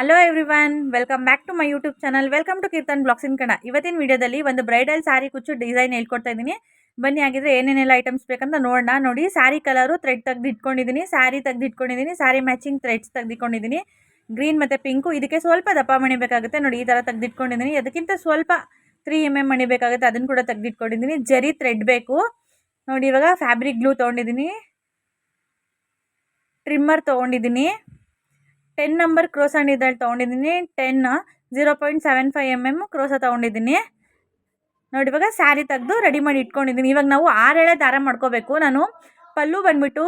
Hello everyone welcome back to my YouTube channel welcome to Keerthan blogs in Kannada ಇವತ್ತಿನ ವಿಡಿಯೋದಲ್ಲಿ ಒಂದು bridal ಸಾರಿ ಕುಚ್ಚು design ಹೇಳ್ಕೊಡ್ತಾ ಇದ್ದೀನಿ. ಬನ್ನಿ ಆಗಿದ್ರೆ ಏನೇನೆಲ್ಲ ಐಟಮ್ಸ್ ಬೇಕಂತ ನೋಡೋಣ. ನೋಡಿ ಸಾರಿ ಕಲರು ಥ್ರೆಡ್ ತೆಗ್ದು ಇಟ್ಕೊಂಡಿದ್ದೀನಿ ಸಾರಿ ತೆಗೆದು ಇಟ್ಕೊಂಡಿದ್ದೀನಿ ಸಾರಿ ಮ್ಯಾಚಿಂಗ್ ಥ್ರೆಡ್ಸ್ ತೆಗೆದುಕೊಂಡಿದ್ದೀನಿ ಗ್ರೀನ್ ಮತ್ತು ಪಿಂಕು ಇದಕ್ಕೆ ಸ್ವಲ್ಪ ದಪ್ಪ ಮಣಿ ಬೇಕಾಗುತ್ತೆ. ನೋಡಿ, ಈ ಥರ ತೆಗೆದಿಟ್ಕೊಂಡಿದ್ದೀನಿ. ಅದಕ್ಕಿಂತ ಸ್ವಲ್ಪ ತ್ರೀ ಎಂ ಎಂ ಮಣಿ ಬೇಕಾಗುತ್ತೆ. ಅದನ್ನು ಕೂಡ ತೆಗೆದಿಟ್ಕೊಂಡಿದ್ದೀನಿ. ಜರಿ ಥ್ರೆಡ್ ಬೇಕು. ನೋಡಿ, ಇವಾಗ ಫ್ಯಾಬ್ರಿಕ್ ಗ್ಲೂ ತೊಗೊಂಡಿದ್ದೀನಿ. ಟ್ರಿಮ್ಮರ್ ತೊಗೊಂಡಿದ್ದೀನಿ. ಟೆನ್ ನಂಬರ್ ಕ್ರೋಸ ಇದ್ರಲ್ಲಿ ತೊಗೊಂಡಿದ್ದೀನಿ. Ten zero point seven five M M ಕ್ರೋಸ ತೊಗೊಂಡಿದ್ದೀನಿ. ನೋಡಿ, ಇವಾಗ ಸ್ಯಾರಿ ತೆಗೆದು ರೆಡಿ ಮಾಡಿ ಇಟ್ಕೊಂಡಿದ್ದೀನಿ. ಇವಾಗ ನಾವು ಆರೆಳೆ ದಾರ ಮಾಡ್ಕೋಬೇಕು. ನಾನು ಪಲ್ಲು ಬಂದುಬಿಟ್ಟು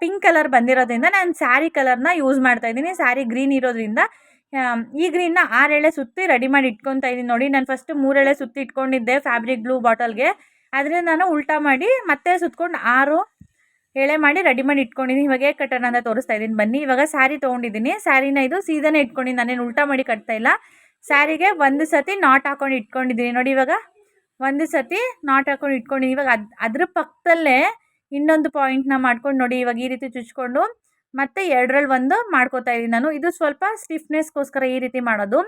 ಪಿಂಕ್ ಕಲರ್ ಬಂದಿರೋದ್ರಿಂದ ನಾನು ಸ್ಯಾರಿ ಕಲರ್ನ ಯೂಸ್ ಮಾಡ್ತಾ ಇದ್ದೀನಿ. ಸ್ಯಾರಿ ಗ್ರೀನ್ ಇರೋದ್ರಿಂದ ಈ ಗ್ರೀನ್ನ ಆರೆಳೆ ಸುತ್ತಿ ರೆಡಿ ಮಾಡಿ ಇಟ್ಕೊತಾ ಇದ್ದೀನಿ. ನೋಡಿ, ನಾನು ಫಸ್ಟ್ ಮೂರೆಳೆ ಸುತ್ತಿ ಇಟ್ಕೊಂಡಿದ್ದೆ ಫ್ಯಾಬ್ರಿಕ್ ಬ್ಲೂ ಬಾಟಲ್ಗೆ ಅದರಿಂದ ನಾನು ಉಲ್ಟಾ ಮಾಡಿ ಮತ್ತೆ ಸುತ್ಕೊಂಡು ಆರು ಎಳೆ ಮಾಡಿ ರೆಡಿ ಮಾಡಿ ಇಟ್ಕೊಂಡಿದ್ದೀನಿ ಇವಾಗ ಹೇಗೆ ಕಟ್ಟೋಣ ಅಂತ ತೋರಿಸ್ತಾ ಇದ್ದೀನಿ. ಬನ್ನಿ, ಇವಾಗ ಸ್ಯಾರಿ ತೊಗೊಂಡಿದ್ದೀನಿ. ಸ್ಯಾರಿನ ಇದು ಸೀದನೇ ಇಟ್ಕೊಂಡಿದ್ದೀನಿ ನಾನೇನು ಉಲ್ಟಾ ಮಾಡಿ ಕಟ್ತಾ ಇಲ್ಲ. ಸ್ಯಾರಿಗೆ ಒಂದು ಸತಿ ನಾಟ್ ಹಾಕೊಂಡು ಇಟ್ಕೊಂಡಿದ್ದೀನಿ ನೋಡಿ ಇವಾಗ ಒಂದು ಸತಿ ನಾಟ್ ಹಾಕೊಂಡು ಇಟ್ಕೊಂಡಿದ್ದೀನಿ ಇವಾಗ ಅದು, ಅದ್ರ ಪಕ್ಕದಲ್ಲೇ ಇನ್ನೊಂದು ಪಾಯಿಂಟ್ನ ಮಾಡ್ಕೊಂಡು ನೋಡಿ ಇವಾಗ ಈ ರೀತಿ ಚುಚ್ಕೊಂಡು ಮತ್ತೆ ಎರಡರಲ್ಲಿ ಒಂದು ಮಾಡ್ಕೋತಾ ಇದ್ದೀನಿ ನಾನು. ಇದು ಸ್ವಲ್ಪ ಸ್ಟಿಫ್ನೆಸ್ಗೋಸ್ಕರ ಈ ರೀತಿ ಮಾಡೋದು.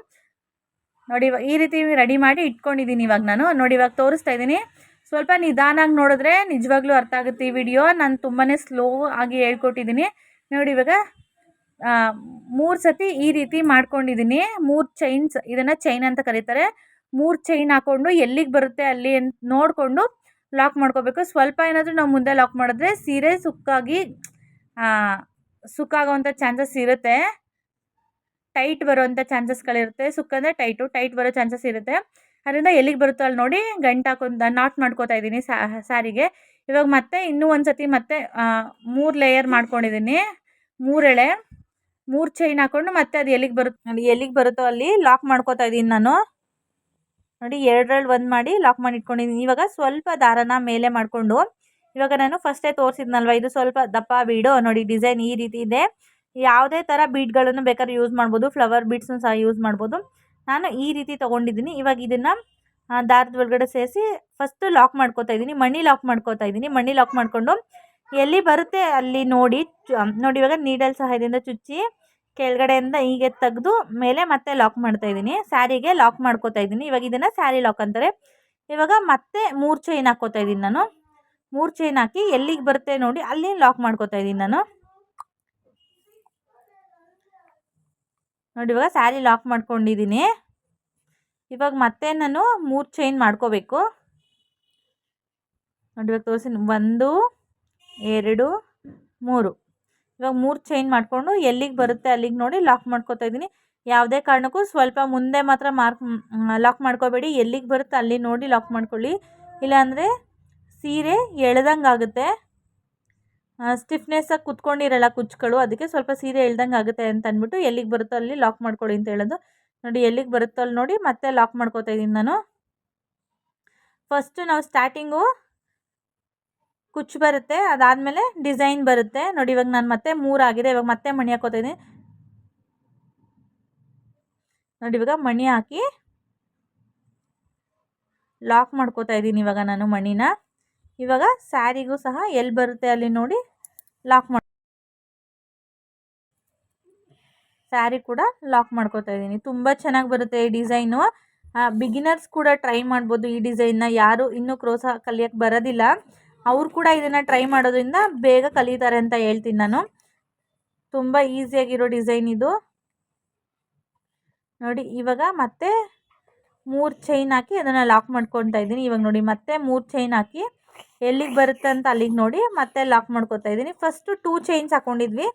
ನೋಡಿ ಇವಾಗ ಈ ರೀತಿ ರೆಡಿ ಮಾಡಿ ಇಟ್ಕೊಂಡಿದ್ದೀನಿ ಇವಾಗ ನಾನು. ನೋಡಿ ಇವಾಗ ತೋರಿಸ್ತಾ ಇದ್ದೀನಿ. ಸ್ವಲ್ಪ ನಿಧಾನಾಗಿ ನೋಡಿದ್ರೆ ನಿಜವಾಗ್ಲೂ ಅರ್ಥ ಆಗುತ್ತೆ ಈ ವಿಡಿಯೋ. ನಾನು ತುಂಬಾ ಸ್ಲೋ ಆಗಿ ಹೇಳ್ಕೊಟ್ಟಿದ್ದೀನಿ. ನೋಡಿ ಇವಾಗ ಮೂರು ಸತಿ ಈ ರೀತಿ ಮಾಡ್ಕೊಂಡಿದ್ದೀನಿ. ಮೂರು ಚೈನ್ಸ್ ಇದನ್ನು ಚೈನ್ ಅಂತ ಕರೀತಾರೆ. ಮೂರು ಚೈನ್ ಹಾಕ್ಕೊಂಡು ಎಲ್ಲಿಗೆ ಬರುತ್ತೆ ಅಲ್ಲಿ ಅಂತ ನೋಡಿಕೊಂಡು ಲಾಕ್ ಮಾಡ್ಕೋಬೇಕು. ಸ್ವಲ್ಪ ಏನಾದರೂ ನಾವು ಮುಂದೆ ಲಾಕ್ ಮಾಡಿದ್ರೆ ಸೀರೆ ಸುಕ್ಕಾಗಿ ಸುಕ್ಕಾಗೋವಂಥ ಚಾನ್ಸಸ್ ಇರುತ್ತೆ. ಟೈಟ್ ಬರೋವಂಥ ಚಾನ್ಸಸ್ಗಳಿರುತ್ತೆ ಸುಕ್ಕಂದರೆ ಟೈಟು ಟೈಟ್ ಬರೋ ಚಾನ್ಸಸ್ ಇರುತ್ತೆ. ಅದರಿಂದ ಎಲ್ಲಿಗೆ ಬರುತ್ತೋ ಅಲ್ಲಿ ನೋಡಿ ಗಂಟು ಹಾಕೊಂಡು ನಾಟ್ ಮಾಡ್ಕೋತಾ ಇದ್ದೀನಿ ಸ್ಯಾರಿಗೆ. ಇವಾಗ ಮತ್ತೆ ಇನ್ನೂ ಒಂದು ಸತಿ ಮತ್ತೆ ಮೂರು ಲೇಯರ್ ಮಾಡ್ಕೊಂಡಿದ್ದೀನಿ. ಮೂರೆಳೆ ಮೂರು ಚೈನ್ ಹಾಕ್ಕೊಂಡು ಮತ್ತೆ ಅದು ಎಲ್ಲಿಗೆ ಬರುತ್ತೆ ಎಲ್ಲಿಗೆ ಬರುತ್ತೋ ಅಲ್ಲಿ ಲಾಕ್ ಮಾಡ್ಕೋತಾ ಇದ್ದೀನಿ ನಾನು. ನೋಡಿ ಎರಡರಲ್ಲಿ ಒಂದು ಮಾಡಿ ಲಾಕ್ ಮಾಡಿ ಇಟ್ಕೊಂಡಿದ್ದೀನಿ. ಇವಾಗ ಸ್ವಲ್ಪ ದಾರನ ಮೇಲೆ ಮಾಡಿಕೊಂಡು, ಇವಾಗ ನಾನು ಫಸ್ಟೇ ತೋರಿಸಿದ್ನಲ್ವ, ಇದು ಸ್ವಲ್ಪ ದಪ್ಪ ಬೀಡು. ನೋಡಿ ಡಿಸೈನ್ ಈ ರೀತಿ ಇದೆ. ಯಾವುದೇ ಥರ ಬೀಡ್ಗಳನ್ನು ಬೇಕಾದ್ರೆ ಯೂಸ್ ಮಾಡ್ಬೋದು. ಫ್ಲವರ್ ಬೀಡ್ಸ್ನ ಸಹ ಯೂಸ್ ಮಾಡ್ಬೋದು. ನಾನು ಈ ರೀತಿ ತೊಗೊಂಡಿದ್ದೀನಿ. ಇವಾಗ ಇದನ್ನು ದಾರದ ಒಳಗಡೆ ಸೇರಿಸಿ ಫಸ್ಟು ಲಾಕ್ ಮಾಡ್ಕೋತಾ ಇದ್ದೀನಿ. ಮಣಿ ಲಾಕ್ ಮಾಡ್ಕೋತಾ ಇದ್ದೀನಿ. ಮಣಿ ಲಾಕ್ ಮಾಡಿಕೊಂಡು ಎಲ್ಲಿ ಬರುತ್ತೆ ಅಲ್ಲಿ ನೋಡಿ ನೋಡಿ ಇವಾಗ ನೀಡಲ್ ಸಹಾಯದಿಂದ ಚುಚ್ಚಿ ಕೆಳಗಡೆಯಿಂದ ಹೀಗೆ ತೆಗೆದು ಮೇಲೆ ಮತ್ತೆ ಲಾಕ್ ಮಾಡ್ತಾ ಇದ್ದೀನಿ. ಸ್ಯಾರಿಗೆ ಲಾಕ್ ಮಾಡ್ಕೋತಾ ಇದ್ದೀನಿ. ಇವಾಗ ಇದನ್ನು ಸ್ಯಾರಿ ಲಾಕ್ ಅಂತಾರೆ. ಇವಾಗ ಮತ್ತೆ ಮೂರು ಚೈನ್ ಹಾಕ್ಕೋತಾ ಇದ್ದೀನಿ ನಾನು. ಮೂರು ಚೈನ್ ಹಾಕಿ ಎಲ್ಲಿಗೆ ಬರುತ್ತೆ ನೋಡಿ ಅಲ್ಲಿ ಲಾಕ್ ಮಾಡ್ಕೋತಾ ಇದ್ದೀನಿ ನಾನು. ನೋಡಿ, ಇವಾಗ ಸ್ಯಾರಿ ಲಾಕ್ ಮಾಡ್ಕೊಂಡಿದ್ದೀನಿ. ಇವಾಗ ಮತ್ತೆ ನಾನು ಮೂರು ಚೈನ್ ಮಾಡ್ಕೋಬೇಕು. ನೋಡಿ, ಇವಾಗ ತೋರಿಸಿ ಒಂದು, ಎರಡು, ಮೂರು. ಇವಾಗ ಮೂರು ಚೈನ್ ಮಾಡಿಕೊಂಡು ಎಲ್ಲಿಗೆ ಬರುತ್ತೆ ಅಲ್ಲಿಗೆ ನೋಡಿ ಲಾಕ್ ಮಾಡ್ಕೋತಾ ಇದ್ದೀನಿ. ಯಾವುದೇ ಕಾರಣಕ್ಕೂ ಸ್ವಲ್ಪ ಮುಂದೆ ಮಾತ್ರ ಮಾರ್ಕ್ ಲಾಕ್ ಮಾಡ್ಕೋಬೇಡಿ. ಎಲ್ಲಿಗೆ ಬರುತ್ತೆ ಅಲ್ಲಿ ನೋಡಿ ಲಾಕ್ ಮಾಡ್ಕೊಳ್ಳಿ. ಇಲ್ಲಾಂದರೆ ಸೀರೆ ಎಳ್ದಂಗೆ ಆಗುತ್ತೆ ಸ್ಟಿಫ್ನೆಸ್ಸಾಗಿ ಕುತ್ಕೊಂಡಿರಲ್ಲ ಕುಚ್ಚುಗಳು, ಅದಕ್ಕೆ ಸ್ವಲ್ಪ ಸೀರೆ ಇಳ್ದಂಗೆ ಆಗುತ್ತೆ ಅಂತ ಅಂದ್ಬಿಟ್ಟು ಎಲ್ಲಿಗೆ ಬರುತ್ತೋ ಅಲ್ಲಿ ಲಾಕ್ ಮಾಡ್ಕೊಳ್ಳಿ ಅಂತ ಹೇಳೋದು. ನೋಡಿ ಎಲ್ಲಿಗೆ ಬರುತ್ತೋ ಅಲ್ಲಿ ನೋಡಿ ಮತ್ತೆ ಲಾಕ್ ಮಾಡ್ಕೋತಾ ಇದ್ದೀನಿ ನಾನು. ಫಸ್ಟು ನಾವು ಸ್ಟಾರ್ಟಿಂಗು ಕುಚ್ಚು ಬರುತ್ತೆ, ಅದಾದಮೇಲೆ ಡಿಸೈನ್ ಬರುತ್ತೆ. ನೋಡಿ ಇವಾಗ ನಾನು ಮತ್ತೆ ಮೂರಾಗಿದೆ ಇವಾಗ ಮತ್ತೆ ಮಣಿ ಹಾಕೋತಾ ಇದ್ದೀನಿ. ನೋಡಿ ಇವಾಗ ಮಣಿ ಹಾಕಿ ಲಾಕ್ ಮಾಡ್ಕೋತಾ ಇದ್ದೀನಿ ಇವಾಗ ನಾನು ಮಣಿನ. ಇವಾಗ ಸ್ಯಾರಿಗೂ ಸಹ ಎಲ್ಲಿ ಬರುತ್ತೆ ಅಲ್ಲಿ ನೋಡಿ ಲಾಕ್ ಮಾಡಿ ಸ್ಯಾರಿ ಕೂಡ ಲಾಕ್ ಮಾಡ್ಕೋತಾ ಇದ್ದೀನಿ. ತುಂಬ ಚೆನ್ನಾಗಿ ಬರುತ್ತೆ ಈ ಡಿಸೈನು. ಬಿಗಿನರ್ಸ್ ಕೂಡ ಟ್ರೈ ಮಾಡ್ಬೋದು ಈ ಡಿಸೈನ್ನ. ಯಾರು ಇನ್ನೂ ಕ್ರೋಸ ಕಲಿಯೋಕ್ಕೆ ಬರೋದಿಲ್ಲ. ಅವ್ರು ಕೂಡ ಇದನ್ನು ಟ್ರೈ ಮಾಡೋದ್ರಿಂದ ಬೇಗ ಕಲಿತಾರೆ ಅಂತ ಹೇಳ್ತೀನಿ ನಾನು. ತುಂಬ ಈಸಿಯಾಗಿರೋ ಡಿಸೈನ್ ಇದು. ನೋಡಿ, ಇವಾಗ ಮತ್ತೆ ಮೂರು ಚೈನ್ ಹಾಕಿ ಅದನ್ನು ಲಾಕ್ ಮಾಡ್ಕೊತಾ ಇದ್ದೀನಿ. ಇವಾಗ ನೋಡಿ, ಮತ್ತೆ ಮೂರು ಚೈನ್ ಹಾಕಿ ಎಲ್ಲಿಗೆ ಬರುತ್ತೆ ಅಂತ ಅಲ್ಲಿಗೆ ನೋಡಿ ಮತ್ತೆ ಲಾಕ್ ಮಾಡ್ಕೋತಾ ಇದ್ದೀನಿ. ಫಸ್ಟು ಟೂ ಚೈನ್ಸ್ ಹಾಕ್ಕೊಂಡಿದ್ವಿ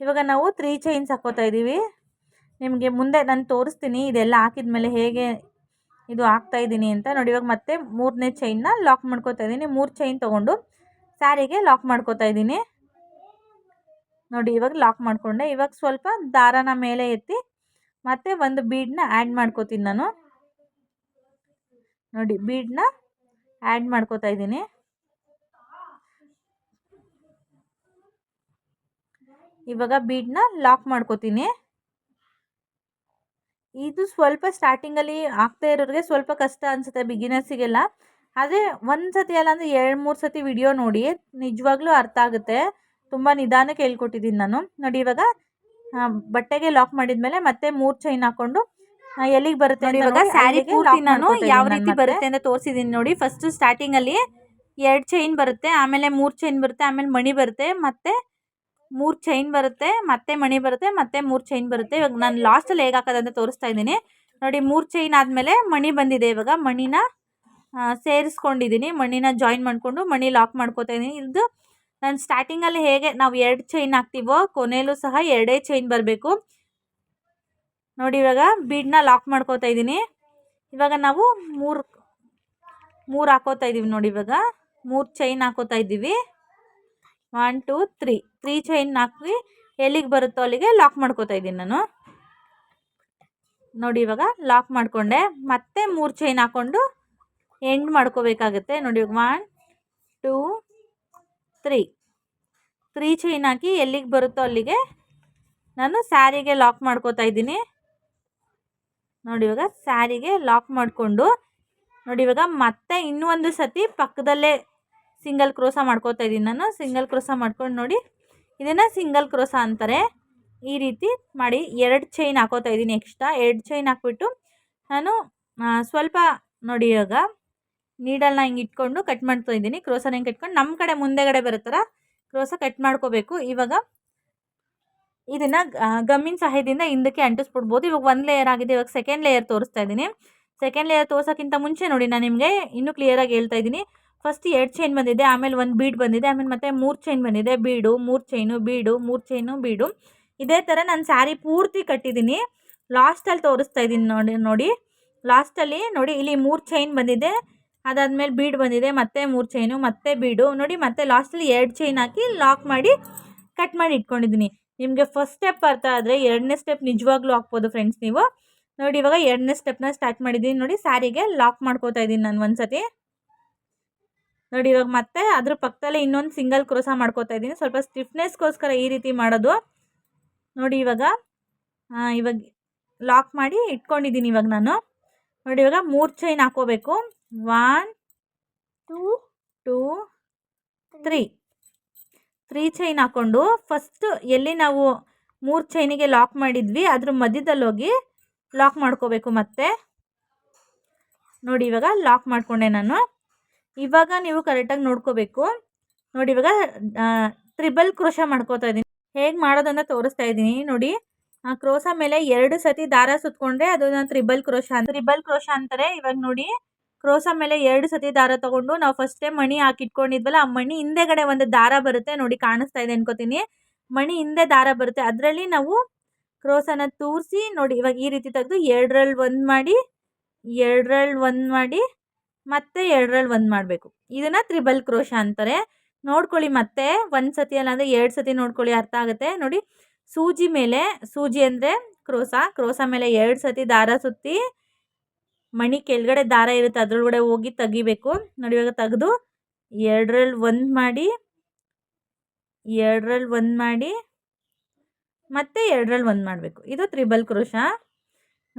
ಇವಾಗ ನಾವು ತ್ರೀ ಚೈನ್ಸ್ ಹಾಕ್ಕೋತಾ ಇದ್ದೀವಿ ನಿಮಗೆ ಮುಂದೆ ನಾನು ತೋರಿಸ್ತೀನಿ. ಇದೆಲ್ಲ ಹಾಕಿದ್ಮೇಲೆ ಹೇಗೆ ಇದು ಹಾಕ್ತಾ ಇದ್ದೀನಿ ಅಂತ ನೋಡಿ. ಇವಾಗ ಮತ್ತೆ ಮೂರನೇ ಚೈನ್ನ ಲಾಕ್ ಮಾಡ್ಕೋತಾ ಇದ್ದೀನಿ ಮೂರು ಚೈನ್ ತೊಗೊಂಡು ಸ್ಯಾರಿಗೆ ಲಾಕ್ ಮಾಡ್ಕೋತಾ ಇದ್ದೀನಿ ನೋಡಿ, ಇವಾಗ ಲಾಕ್ ಮಾಡಿಕೊಂಡೆ. ಇವಾಗ ಸ್ವಲ್ಪ ದಾರನ ಮೇಲೆ ಎತ್ತಿ ಮತ್ತೆ ಒಂದು ಬೀಡನ್ನ ಆ್ಯಡ್ ಮಾಡ್ಕೋತೀನಿ ನಾನು. ನೋಡಿ ಬೀಡನ್ನ ಆ್ಯಡ್ ಮಾಡ್ಕೋತಾ ಇದ್ದೀನಿ ಇವಾಗ ಬೀಡ್ನ ಲಾಕ್ ಮಾಡ್ಕೋತೀನಿ. ಇದು ಸ್ವಲ್ಪ ಸ್ಟಾರ್ಟಿಂಗಲ್ಲಿ ಆಗ್ತಾ ಇರೋರಿಗೆ ಸ್ವಲ್ಪ ಕಷ್ಟ ಅನಿಸುತ್ತೆ ಬಿಗಿನರ್ಸಿಗೆಲ್ಲ ಆದರೆ ಒಂದು ಸತಿ ಅಲ್ಲ ಅಂದರೆ ಎರಡು ಮೂರು ಸತಿ ವಿಡಿಯೋ ನೋಡಿ ನಿಜವಾಗ್ಲೂ ಅರ್ಥ ಆಗುತ್ತೆ. ತುಂಬ ನಿಧಾನಕ್ಕೆ ಹೇಳ್ಕೊಟ್ಟಿದ್ದೀನಿ ನಾನು. ನೋಡಿ ಇವಾಗ ಬಟ್ಟೆಗೆ ಲಾಕ್ ಮಾಡಿದ್ಮೇಲೆ ಮತ್ತೆ ಮೂರು ಚೈನ್ ಹಾಕೊಂಡು ಎಲ್ಲಿಗೆ ಬರುತ್ತೆ ಇವಾಗ ಸ್ಯಾರಿ ಪೂರ್ತಿ ನಾನು ಯಾವ ರೀತಿ ಬರುತ್ತೆ ಅಂತ ತೋರಿಸಿದ್ದೀನಿ ನೋಡಿ. ಫಸ್ಟು ಸ್ಟಾರ್ಟಿಂಗಲ್ಲಿ ಎರಡು ಚೈನ್ ಬರುತ್ತೆ ಆಮೇಲೆ ಮೂರು ಚೈನ್ ಬರುತ್ತೆ ಆಮೇಲೆ ಮಣಿ ಬರುತ್ತೆ ಮತ್ತೆ ಮೂರು ಚೈನ್ ಬರುತ್ತೆ, ಮತ್ತೆ ಮಣಿ ಬರುತ್ತೆ, ಮತ್ತೆ ಮೂರು ಚೈನ್ ಬರುತ್ತೆ. ಇವಾಗ ನಾನು ಲಾಸ್ಟಲ್ಲಿ ಹೇಗೆ ಹಾಕೋದಂತ ತೋರಿಸ್ತಾ ಇದ್ದೀನಿ. ನೋಡಿ, ಮೂರು ಚೈನ್ ಆದಮೇಲೆ ಮಣಿ ಬಂದಿದೆ ಇವಾಗ. ಮಣಿನ ಸೇರಿಸ್ಕೊಂಡಿದ್ದೀನಿ. ಮಣಿನ ಜಾಯಿನ್ ಮಾಡಿಕೊಂಡು ಮಣಿ ಲಾಕ್ ಮಾಡ್ಕೋತಾ ಇದ್ದೀನಿ. ಇದು ನಾನು ಸ್ಟಾರ್ಟಿಂಗಲ್ಲಿ ಹೇಗೆ ನಾವು ಎರಡು ಚೈನ್ ಹಾಕ್ತೀವೋ ಕೊನೆಯಲ್ಲೂ ಸಹ ಎರಡೇ ಚೈನ್ ಬರಬೇಕು. ನೋಡಿ, ಇವಾಗ ಬೀಡನ್ನ ಲಾಕ್ ಮಾಡ್ಕೋತಾ ಇದ್ದೀನಿ. ಇವಾಗ ನಾವು ಮೂರು ಮೂರು ಹಾಕೋತಾ ಇದ್ದೀವಿ ನೋಡಿ ಇವಾಗ. ಮೂರು ಚೈನ್ ಹಾಕೋತಾ ಇದ್ದೀವಿ. One two three three chain ಹಾಕಿ ಎಲ್ಲಿಗೆ ಬರುತ್ತೋ ಅಲ್ಲಿಗೆ ಲಾಕ್ ಮಾಡ್ಕೋತಾ ಇದ್ದೀನಿ ನಾನು. ನೋಡಿ ಇವಾಗ ಲಾಕ್ ಮಾಡಿಕೊಂಡೆ. ಮತ್ತೆ ಮೂರು ಚೈನ್ ಹಾಕ್ಕೊಂಡು ಎಂಡ್ ಮಾಡ್ಕೋಬೇಕಾಗುತ್ತೆ. ನೋಡಿ one two three three chain ಹಾಕಿ ಎಲ್ಲಿಗೆ ಬರುತ್ತೋ ಅಲ್ಲಿಗೆ ನಾನು ಸ್ಯಾರಿಗೆ ಲಾಕ್ ಮಾಡ್ಕೋತಾ ಇದ್ದೀನಿ. ನೋಡಿ ಇವಾಗ ಸ್ಯಾರಿಗೆ ಲಾಕ್ ಮಾಡಿಕೊಂಡು ನೋಡಿ ಇವಾಗ ಮತ್ತೆ ಇನ್ನೊಂದು ಸತಿ ಪಕ್ಕದಲ್ಲೇ ಸಿಂಗಲ್ ಕ್ರೋಸ ಮಾಡ್ಕೋತಾ ಇದ್ದೀನಿ ನಾನು. ಸಿಂಗಲ್ ಕ್ರೋಸ ಮಾಡ್ಕೊಂಡು ನೋಡಿ. ಇದನ್ನು ಸಿಂಗಲ್ ಕ್ರೋಸ ಅಂತಾರೆ. ಈ ರೀತಿ ಮಾಡಿ ಎರಡು ಚೈನ್ ಹಾಕೋತಾ ಇದ್ದೀನಿ ಎಕ್ಸ್ಟ್ರಾ ಎರಡು ಚೈನ್ ಹಾಕ್ಬಿಟ್ಟು ನಾನು ಸ್ವಲ್ಪ ನೋಡಿ ಇವಾಗ ನೀಡಲ್ನ ಹಿಂಗೆ ಇಟ್ಕೊಂಡು ಕಟ್ ಮಾಡ್ತಾ ಇದ್ದೀನಿ ಕ್ರೋಸನ ಹಿಂಗೆ ಕಟ್ಕೊಂಡು ನಮ್ಮ ಕಡೆ ಮುಂದೆಗಡೆ ಬರೋ ಕ್ರೋಸ ಕಟ್ ಮಾಡ್ಕೋಬೇಕು. ಇವಾಗ ಇದನ್ನು ಗಮ್ಮಿನ ಸಹಾಯದಿಂದ ಹಿಂದಕ್ಕೆ ಅಂಟಿಸ್ಬಿಡ್ಬೋದು. ಇವಾಗ ಒಂದು ಲೇಯರ್ ಆಗಿದೆ. ಇವಾಗ ಸೆಕೆಂಡ್ ಲೇಯರ್ ತೋರಿಸ್ತಾ ಇದ್ದೀನಿ ಸೆಕೆಂಡ್ ಲೇಯರ್ ತೋರ್ಸೋಕ್ಕಿಂತ ಮುಂಚೆ ನೋಡಿ ನಾನು ನಿಮಗೆ ಇನ್ನೂ ಕ್ಲಿಯರಾಗಿ ಹೇಳ್ತಾ ಇದ್ದೀನಿ ಫಸ್ಟ್ ಎರಡು ಚೈನ್ ಬಂದಿದೆ, ಆಮೇಲೆ ಒಂದು ಬೀಡ್ ಬಂದಿದೆ, ಆಮೇಲೆ ಮತ್ತೆ ಮೂರು ಚೈನ್ ಬಂದಿದೆ ಬೀಡು ಮೂರು ಚೈನು ಬೀಡು ಮೂರು ಚೈನು ಬೀಡು ಇದೇ ಥರ ನಾನು ಸ್ಯಾರಿ ಪೂರ್ತಿ ಕಟ್ಟಿದ್ದೀನಿ. ಲಾಸ್ಟಲ್ಲಿ ತೋರಿಸ್ತಾ ಇದ್ದೀನಿ ನೋಡಿ ನೋಡಿ. ಲಾಸ್ಟಲ್ಲಿ ನೋಡಿ, ಇಲ್ಲಿ ಮೂರು ಚೈನ್ ಬಂದಿದೆ. ಅದಾದಮೇಲೆ ಬೀಡ್ ಬಂದಿದೆ, ಮತ್ತೆ ಮೂರು ಚೈನು ಮತ್ತೆ ಬೀಡು ನೋಡಿ, ಮತ್ತೆ ಲಾಸ್ಟಲ್ಲಿ ಎರಡು ಚೈನ್ ಹಾಕಿ ಲಾಕ್ ಮಾಡಿ ಕಟ್ ಮಾಡಿ ಇಟ್ಕೊಂಡಿದ್ದೀನಿ. ನಿಮಗೆ ಫಸ್ಟ್ ಸ್ಟೆಪ್ ಅರ್ಥ ಆದರೆ ಎರಡನೇ ಸ್ಟೆಪ್ ನಿಜವಾಗ್ಲೂ ಹಾಕ್ಬೋದು ಫ್ರೆಂಡ್ಸ್ ನೀವು. ನೋಡಿ, ಇವಾಗ ಎರಡನೇ ಸ್ಟೆಪ್ನ ಸ್ಟಾರ್ಟ್ ಮಾಡಿದ್ದೀನಿ. ನೋಡಿ ಸ್ಯಾರಿಗೆ ಲಾಕ್ ಮಾಡ್ಕೋತಾ ಇದ್ದೀನಿ ನಾನು ಒಂದ್ಸತಿ. ನೋಡಿ, ಇವಾಗ ಮತ್ತೆ ಅದ್ರ ಪಕ್ಕದಲ್ಲೇ ಇನ್ನೊಂದು ಸಿಂಗಲ್ ಕ್ರೋಸ ಮಾಡ್ಕೋತಾ ಇದ್ದೀನಿ. ಸ್ವಲ್ಪ ಸ್ಟಿಫ್ನೆಸ್ಗೋಸ್ಕರ ಈ ರೀತಿ ಮಾಡೋದು. ನೋಡಿ, ಇವಾಗ ಇವಾಗ ಲಾಕ್ ಮಾಡಿ ಇಟ್ಕೊಂಡಿದ್ದೀನಿ ಇವಾಗ ನಾನು. ನೋಡಿ, ಇವಾಗ ಮೂರು ಚೈನ್ ಹಾಕೋಬೇಕು. One two two three three chain ಹಾಕ್ಕೊಂಡು ಫಸ್ಟ್ ಎಲ್ಲಿ ನಾವು ಮೂರು ಚೈನಿಗೆ ಲಾಕ್ ಮಾಡಿದ್ವಿ, ಅದ್ರ ಮಧ್ಯದಲ್ಲಿ ಹೋಗಿ ಲಾಕ್ ಮಾಡ್ಕೋಬೇಕು ಮತ್ತೆ. ನೋಡಿ, ಇವಾಗ ಲಾಕ್ ಮಾಡಿಕೊಂಡೆ ನಾನು. ಇವಾಗ ನೀವು ಕರೆಕ್ಟಾಗಿ ನೋಡ್ಕೋಬೇಕು. ನೋಡಿ ಇವಾಗ ತ್ರಿಬಲ್ ಕ್ರೋಶ ಮಾಡ್ಕೋತಾ ಇದ್ದೀನಿ. ಹೇಗೆ ಮಾಡೋದನ್ನು ತೋರಿಸ್ತಾ ಇದ್ದೀನಿ. ನೋಡಿ, ಆ ಕ್ರೋಸ ಮೇಲೆ ಎರಡು ಸತಿ ದಾರ ಸುತ್ಕೊಂಡ್ರೆ ಅದನ್ನ ತ್ರಿಬಲ್ ಕ್ರೋಶ ತ್ರಿಬಲ್ ಕ್ರೋಶ ಅಂತಾರೆ. ಇವಾಗ ನೋಡಿ ಕ್ರೋಸ ಮೇಲೆ ಎರಡು ಸತಿ ದಾರ ತಗೊಂಡು ನಾವು ಫಸ್ಟೇ ಮಣಿ ಹಾಕಿಟ್ಕೊಂಡಿದ್ವಲ್ಲ, ಆ ಮಣಿ ಹಿಂದೆಗಡೆ ಒಂದು ದಾರ ಬರುತ್ತೆ. ನೋಡಿ ಕಾಣಿಸ್ತಾ ಇದೆ ಅನ್ಕೋತೀನಿ. ಮಣಿ ಹಿಂದೆ ದಾರ ಬರುತ್ತೆ. ಅದರಲ್ಲಿ ನಾವು ಕ್ರೋಸನ ತೂರಿಸಿ ನೋಡಿ ಇವಾಗ ಈ ರೀತಿ ತೆಗೆದು ಎರಡರಲ್ಲಿ ಒಂದು ಮಾಡಿ ಎರಡರಲ್ಲಿ ಒಂದು ಮಾಡಿ ಮತ್ತೆ ಎರಡರಲ್ಲಿ ಒಂದು ಮಾಡಬೇಕು. ಇದನ್ನು ತ್ರಿಬಲ್ ಕ್ರೋಶ ಅಂತಾರೆ. ನೋಡ್ಕೊಳ್ಳಿ ಮತ್ತೆ ಒಂದು ಸತಿ ಅಲ್ಲ ಅಂದರೆ ಎರಡು ಸತಿ ನೋಡ್ಕೊಳ್ಳಿ ಅರ್ಥ ಆಗುತ್ತೆ. ನೋಡಿ, ಸೂಜಿ ಮೇಲೆ, ಸೂಜಿ ಅಂದರೆ ಕ್ರೋಸ ಕ್ರೋಸ ಮೇಲೆ ಎರಡು ಸತಿ ದಾರ ಸುತ್ತಿ ಮಣಿ ಕೆಳಗಡೆ ದಾರ ಇರುತ್ತೆ, ಅದ್ರೊಳಗಡೆ ಹೋಗಿ ತೆಗಿಬೇಕು. ನೋಡಿ, ಇವಾಗ ತೆಗೆದು ಎರಡರಲ್ಲಿ ಒಂದು ಮಾಡಿ ಎರಡರಲ್ಲಿ ಒಂದು ಮಾಡಿ, ಮತ್ತೆ ಎರಡರಲ್ಲಿ ಒಂದು ಮಾಡಬೇಕು. ಇದು ತ್ರಿಬಲ್ ಕ್ರೋಶ.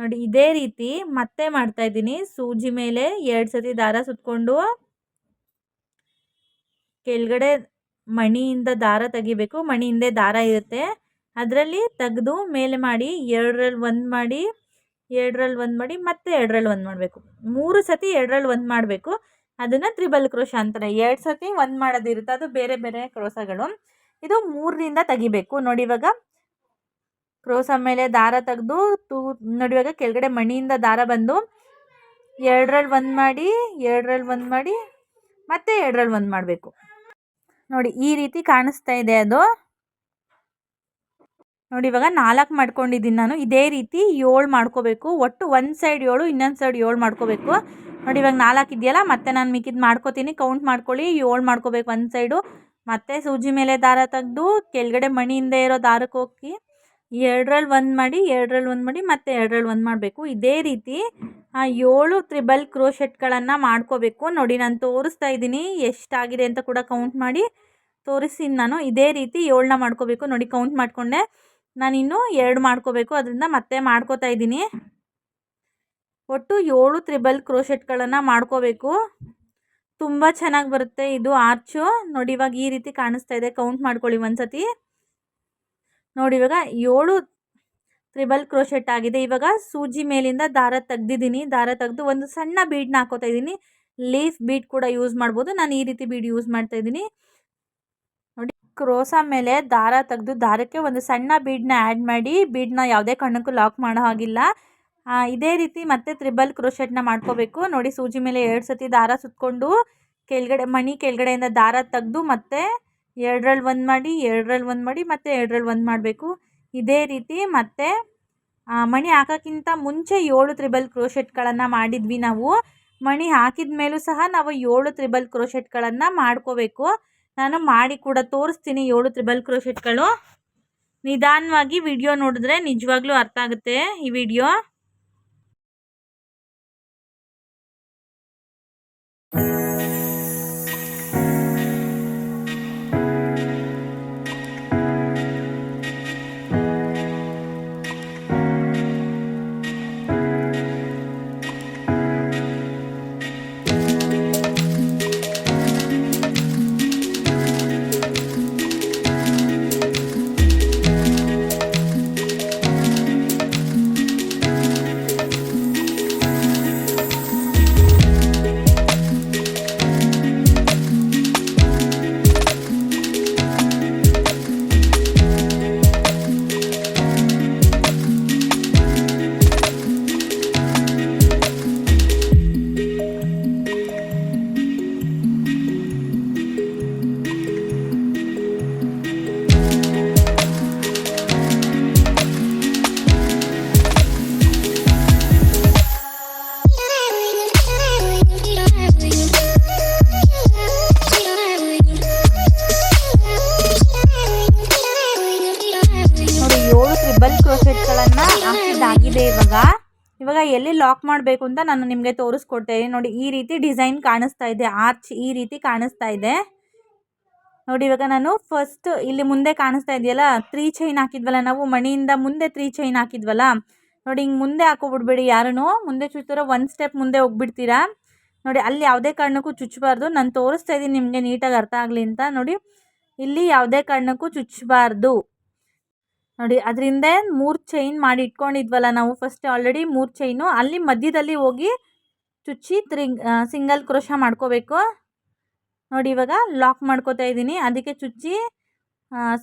ನೋಡಿ, ಇದೇ ರೀತಿ ಮತ್ತೆ ಮಾಡ್ತಾ ಇದ್ದೀನಿ. ಸೂಜಿ ಮೇಲೆ ಎರಡು ಸತಿ ದಾರ ಸುತ್ಕೊಂಡು ಕೆಳಗಡೆ ಮಣಿಯಿಂದ ದಾರ ತೆಗಿಬೇಕು. ಮಣಿಯಿಂದ ದಾರ ಇರುತ್ತೆ. ಅದರಲ್ಲಿ ತೆಗೆದು ಮೇಲೆ ಮಾಡಿ ಎರಡರಲ್ಲಿ ಒಂದು ಮಾಡಿ ಎರಡರಲ್ಲಿ ಒಂದು ಮಾಡಿ, ಮತ್ತೆ ಎರಡರಲ್ಲಿ ಒಂದು ಮಾಡಬೇಕು. ಮೂರು ಸತಿ ಎರಡರಲ್ಲಿ ಒಂದು ಮಾಡಬೇಕು. ಅದನ್ನು ತ್ರಿಬಲ್ ಕ್ರೋಶ ಅಂತಾರೆ. ಎರಡು ಸತಿ ಒಂದು ಮಾಡೋದಿರುತ್ತೆ. ಅದು ಬೇರೆ ಬೇರೆ ಕ್ರೋಸಗಳು ಇದು ಮೂರರಿಂದ ತೆಗಿಬೇಕು. ನೋಡಿ ಇವಾಗ ಕ್ರೋಸ ಮೇಲೆ ದಾರ ತೆಗೆದು, ತೂ ನಡುವಾಗ ಕೆಳಗಡೆ ಮಣಿಯಿಂದ ದಾರ ಬಂದು ಎರಡರಲ್ಲಿ ಒಂದು ಮಾಡಿ ಎರಡರಲ್ಲಿ ಒಂದು ಮಾಡಿ, ಮತ್ತೆ ಎರಡರಲ್ಲಿ ಒಂದು ಮಾಡಬೇಕು. ನೋಡಿ, ಈ ರೀತಿ ಕಾಣಿಸ್ತಾ ಇದೆ ಅದು. ನೋಡಿ, ಇವಾಗ ನಾಲ್ಕು ಮಾಡ್ಕೊಂಡಿದ್ದೀನಿ ನಾನು. ಇದೇ ರೀತಿ ಏಳು ಮಾಡ್ಕೋಬೇಕು. ಒಟ್ಟು ಒಂದು ಸೈಡ್ ಏಳು, ಇನ್ನೊಂದು ಸೈಡ್ ಏಳು ಮಾಡ್ಕೋಬೇಕು. ನೋಡಿ, ಇವಾಗ ನಾಲ್ಕು ಇದೆಯಲ್ಲ, ಮತ್ತೆ ನಾನು ಮಿಕ್ಕಿದ್ದು ಮಾಡ್ಕೋತೀನಿ. ಕೌಂಟ್ ಮಾಡ್ಕೊಳ್ಳಿ, ಏಳು ಮಾಡ್ಕೋಬೇಕು ಒಂದು ಸೈಡು ಮತ್ತೆ ಸೂಜಿ ಮೇಲೆ ದಾರ ತೆಗೆದು, ಕೆಳಗಡೆ ಮಣಿಯಿಂದ ಇರೋ ದಾರಕ್ಕೆ ಹೋಗಿ ಎರಡರಲ್ಲಿ ಒಂದು ಮಾಡಿ ಎರಡರಲ್ಲಿ ಒಂದು ಮಾಡಿ, ಮತ್ತೆ ಎರಡರಲ್ಲಿ ಒಂದು ಮಾಡಬೇಕು. ಇದೇ ರೀತಿ, ಆ ಏಳು ತ್ರಿಬಲ್ ಕ್ರೋಶೆಟ್ಗಳನ್ನು ಮಾಡ್ಕೋಬೇಕು. ನೋಡಿ, ನಾನು ತೋರಿಸ್ತಾ ಇದ್ದೀನಿ. ಎಷ್ಟಾಗಿದೆ ಅಂತ ಕೂಡ ಕೌಂಟ್ ಮಾಡಿ ತೋರಿಸ್ತೀನಿ ನಾನು. ಇದೇ ರೀತಿ ಏಳನ್ನ ಮಾಡ್ಕೋಬೇಕು. ನೋಡಿ ಕೌಂಟ್ ಮಾಡಿಕೊಂಡೆ. ನಾನಿನ್ನು ಎರಡು ಮಾಡ್ಕೋಬೇಕು. ಅದರಿಂದ ಮತ್ತೆ ಮಾಡ್ಕೋತಾ ಇದ್ದೀನಿ. ಒಟ್ಟು ಏಳು ತ್ರಿಬಲ್ ಕ್ರೋಶೆಟ್ಗಳನ್ನು ಮಾಡ್ಕೋಬೇಕು. ತುಂಬ ಚೆನ್ನಾಗಿ ಬರುತ್ತೆ ಇದು ಆರ್ಚು. ನೋಡಿ, ಇವಾಗ ಈ ರೀತಿ ಕಾಣಿಸ್ತಾ ಇದೆ. ಕೌಂಟ್ ಮಾಡ್ಕೊಳ್ಳಿ ಒಂದ್ಸತಿ. ನೋಡಿ ಇವಾಗ ಏಳು ತ್ರಿಬಲ್ ಕ್ರೋಶೆಟ್ ಆಗಿದೆ. ಇವಾಗ ಸೂಜಿ ಮೇಲಿಂದ ದಾರ ತೆಗ್ದಿದ್ದೀನಿ. ದಾರ ತೆಗೆದು ಒಂದು ಸಣ್ಣ ಬೀಡ್ನ ಹಾಕೋತಾ ಇದ್ದೀನಿ. ಲೀಫ್ ಬೀಡ್ ಕೂಡ ಯೂಸ್ ಮಾಡ್ಬೋದು. ನಾನು ಈ ರೀತಿ ಬೀಡ್ ಯೂಸ್ ಮಾಡ್ತಾ ಇದ್ದೀನಿ. ನೋಡಿ ಕ್ರೋಸ ಮೇಲೆ ದಾರ ತೆಗೆದು ದಾರಕ್ಕೆ ಒಂದು ಸಣ್ಣ ಬೀಡನ್ನ ಆ್ಯಡ್ ಮಾಡಿ ಬೀಡನ್ನ ಯಾವುದೇ ಕಣ್ಣಕ್ಕೂ ಲಾಕ್ ಮಾಡೋ ಹಾಗಿಲ್ಲ. ಇದೇ ರೀತಿ ಮತ್ತೆ ತ್ರಿಬಲ್ ಕ್ರೋಶೆಟ್ನ ಮಾಡ್ಕೋಬೇಕು. ನೋಡಿ, ಸೂಜಿ ಮೇಲೆ ಎರಡು ಸತಿ ದಾರ ಸುತ್ತಕೊಂಡು ಕೆಳಗಡೆ, ಮಣಿ ಕೆಳಗಡೆಯಿಂದ ದಾರ ತೆಗೆದು ಮತ್ತೆ ಎರಡರಲ್ಲಿ ಒಂದು ಮಾಡಿ ಎರಡರಲ್ಲಿ ಒಂದು ಮಾಡಿ, ಮತ್ತೆ ಎರಡರಲ್ಲಿ ಒಂದು ಮಾಡಬೇಕು. ಇದೇ ರೀತಿ ಮತ್ತೆ ಮಣಿ ಹಾಕೋಕ್ಕಿಂತ ಮುಂಚೆ ಏಳು ತ್ರಿಬಲ್ ಕ್ರೋಶೆಟ್ಗಳನ್ನು ಮಾಡಿದ್ವಿ ನಾವು. ಮಣಿ ಹಾಕಿದ ಮೇಲೂ ಸಹ ನಾವು ಏಳು ತ್ರಿಬಲ್ ಕ್ರೋಶೆಟ್ಗಳನ್ನು ಮಾಡ್ಕೋಬೇಕು. ನಾನು ಮಾಡಿ ಕೂಡ ತೋರಿಸ್ತೀನಿ ಏಳು ತ್ರಿಬಲ್ ಕ್ರೋಶೆಟ್ಗಳು. ನಿಧಾನವಾಗಿ ವಿಡಿಯೋ ನೋಡಿದ್ರೆ ನಿಜವಾಗ್ಲೂ ಅರ್ಥ ಆಗುತ್ತೆ ಈ ವಿಡಿಯೋ. ಹಾಕಿದ್ದಾಗಿದೆ ಇವಾಗ. ಇವಾಗ ಎಲ್ಲಿ ಲಾಕ್ ಮಾಡಬೇಕು ಅಂತ ನಾನು ನಿಮಗೆ ತೋರಿಸ್ಕೊಡ್ತೇನೆ ನೋಡಿ, ಈ ರೀತಿ ಡಿಸೈನ್ ಕಾಣಿಸ್ತಾ ಇದೆ. ಆರ್ಚ್ ಈ ರೀತಿ ಕಾಣಿಸ್ತಾ ಇದೆ. ನೋಡಿ, ಇವಾಗ ನಾನು ಫಸ್ಟ್ ಇಲ್ಲಿ ಮುಂದೆ ಕಾಣಿಸ್ತಾ ಇದೆಯಲ್ಲ ತ್ರೀ ಚೈನ್ ಹಾಕಿದ್ವಲ್ಲ ನಾವು, ಮಣಿಯಿಂದ ಮುಂದೆ ತ್ರೀ ಚೈನ್ ಹಾಕಿದ್ವಲ್ಲ. ನೋಡಿ, ಹಿಂಗೆ ಮುಂದೆ ಹಾಕೋಬಿಡ್ಬೇಡಿ ಯಾರೂ ಮುಂದೆ ಚುಚ್ಚಿರೋ ಒಂದು ಸ್ಟೆಪ್ ಮುಂದೆ ಹೋಗ್ಬಿಡ್ತೀರಾ. ನೋಡಿ, ಅಲ್ಲಿ ಯಾವುದೇ ಕಾರಣಕ್ಕೂ ಚುಚ್ಚಬಾರ್ದು. ನಾನು ತೋರಿಸ್ತಾ ಇದ್ದೀನಿ ನಿಮಗೆ ನೀಟಾಗಿ ಅರ್ಥ ಆಗಲಿ ಅಂತ. ನೋಡಿ, ಇಲ್ಲಿ ಯಾವುದೇ ಕಾರಣಕ್ಕೂ ಚುಚ್ಚಬಾರ್ದು. ನೋಡಿ, ಅದರಿಂದ ಮೂರು ಚೈನ್ ಮಾಡಿ ಇಟ್ಕೊಂಡಿದ್ವಲ್ಲ ನಾವು ಫಸ್ಟ್ ಆಲ್ರೆಡಿ ಮೂರು ಚೈನು ಅಲ್ಲಿ ಮಧ್ಯದಲ್ಲಿ ಹೋಗಿ ಚುಚ್ಚಿ ತ್ರಿ ಸಿಂಗಲ್ ಕ್ರೋಶ ಮಾಡ್ಕೋಬೇಕು. ನೋಡಿ, ಇವಾಗ ಲಾಕ್ ಮಾಡ್ಕೋತಾ ಇದ್ದೀನಿ. ಅದಕ್ಕೆ ಚುಚ್ಚಿ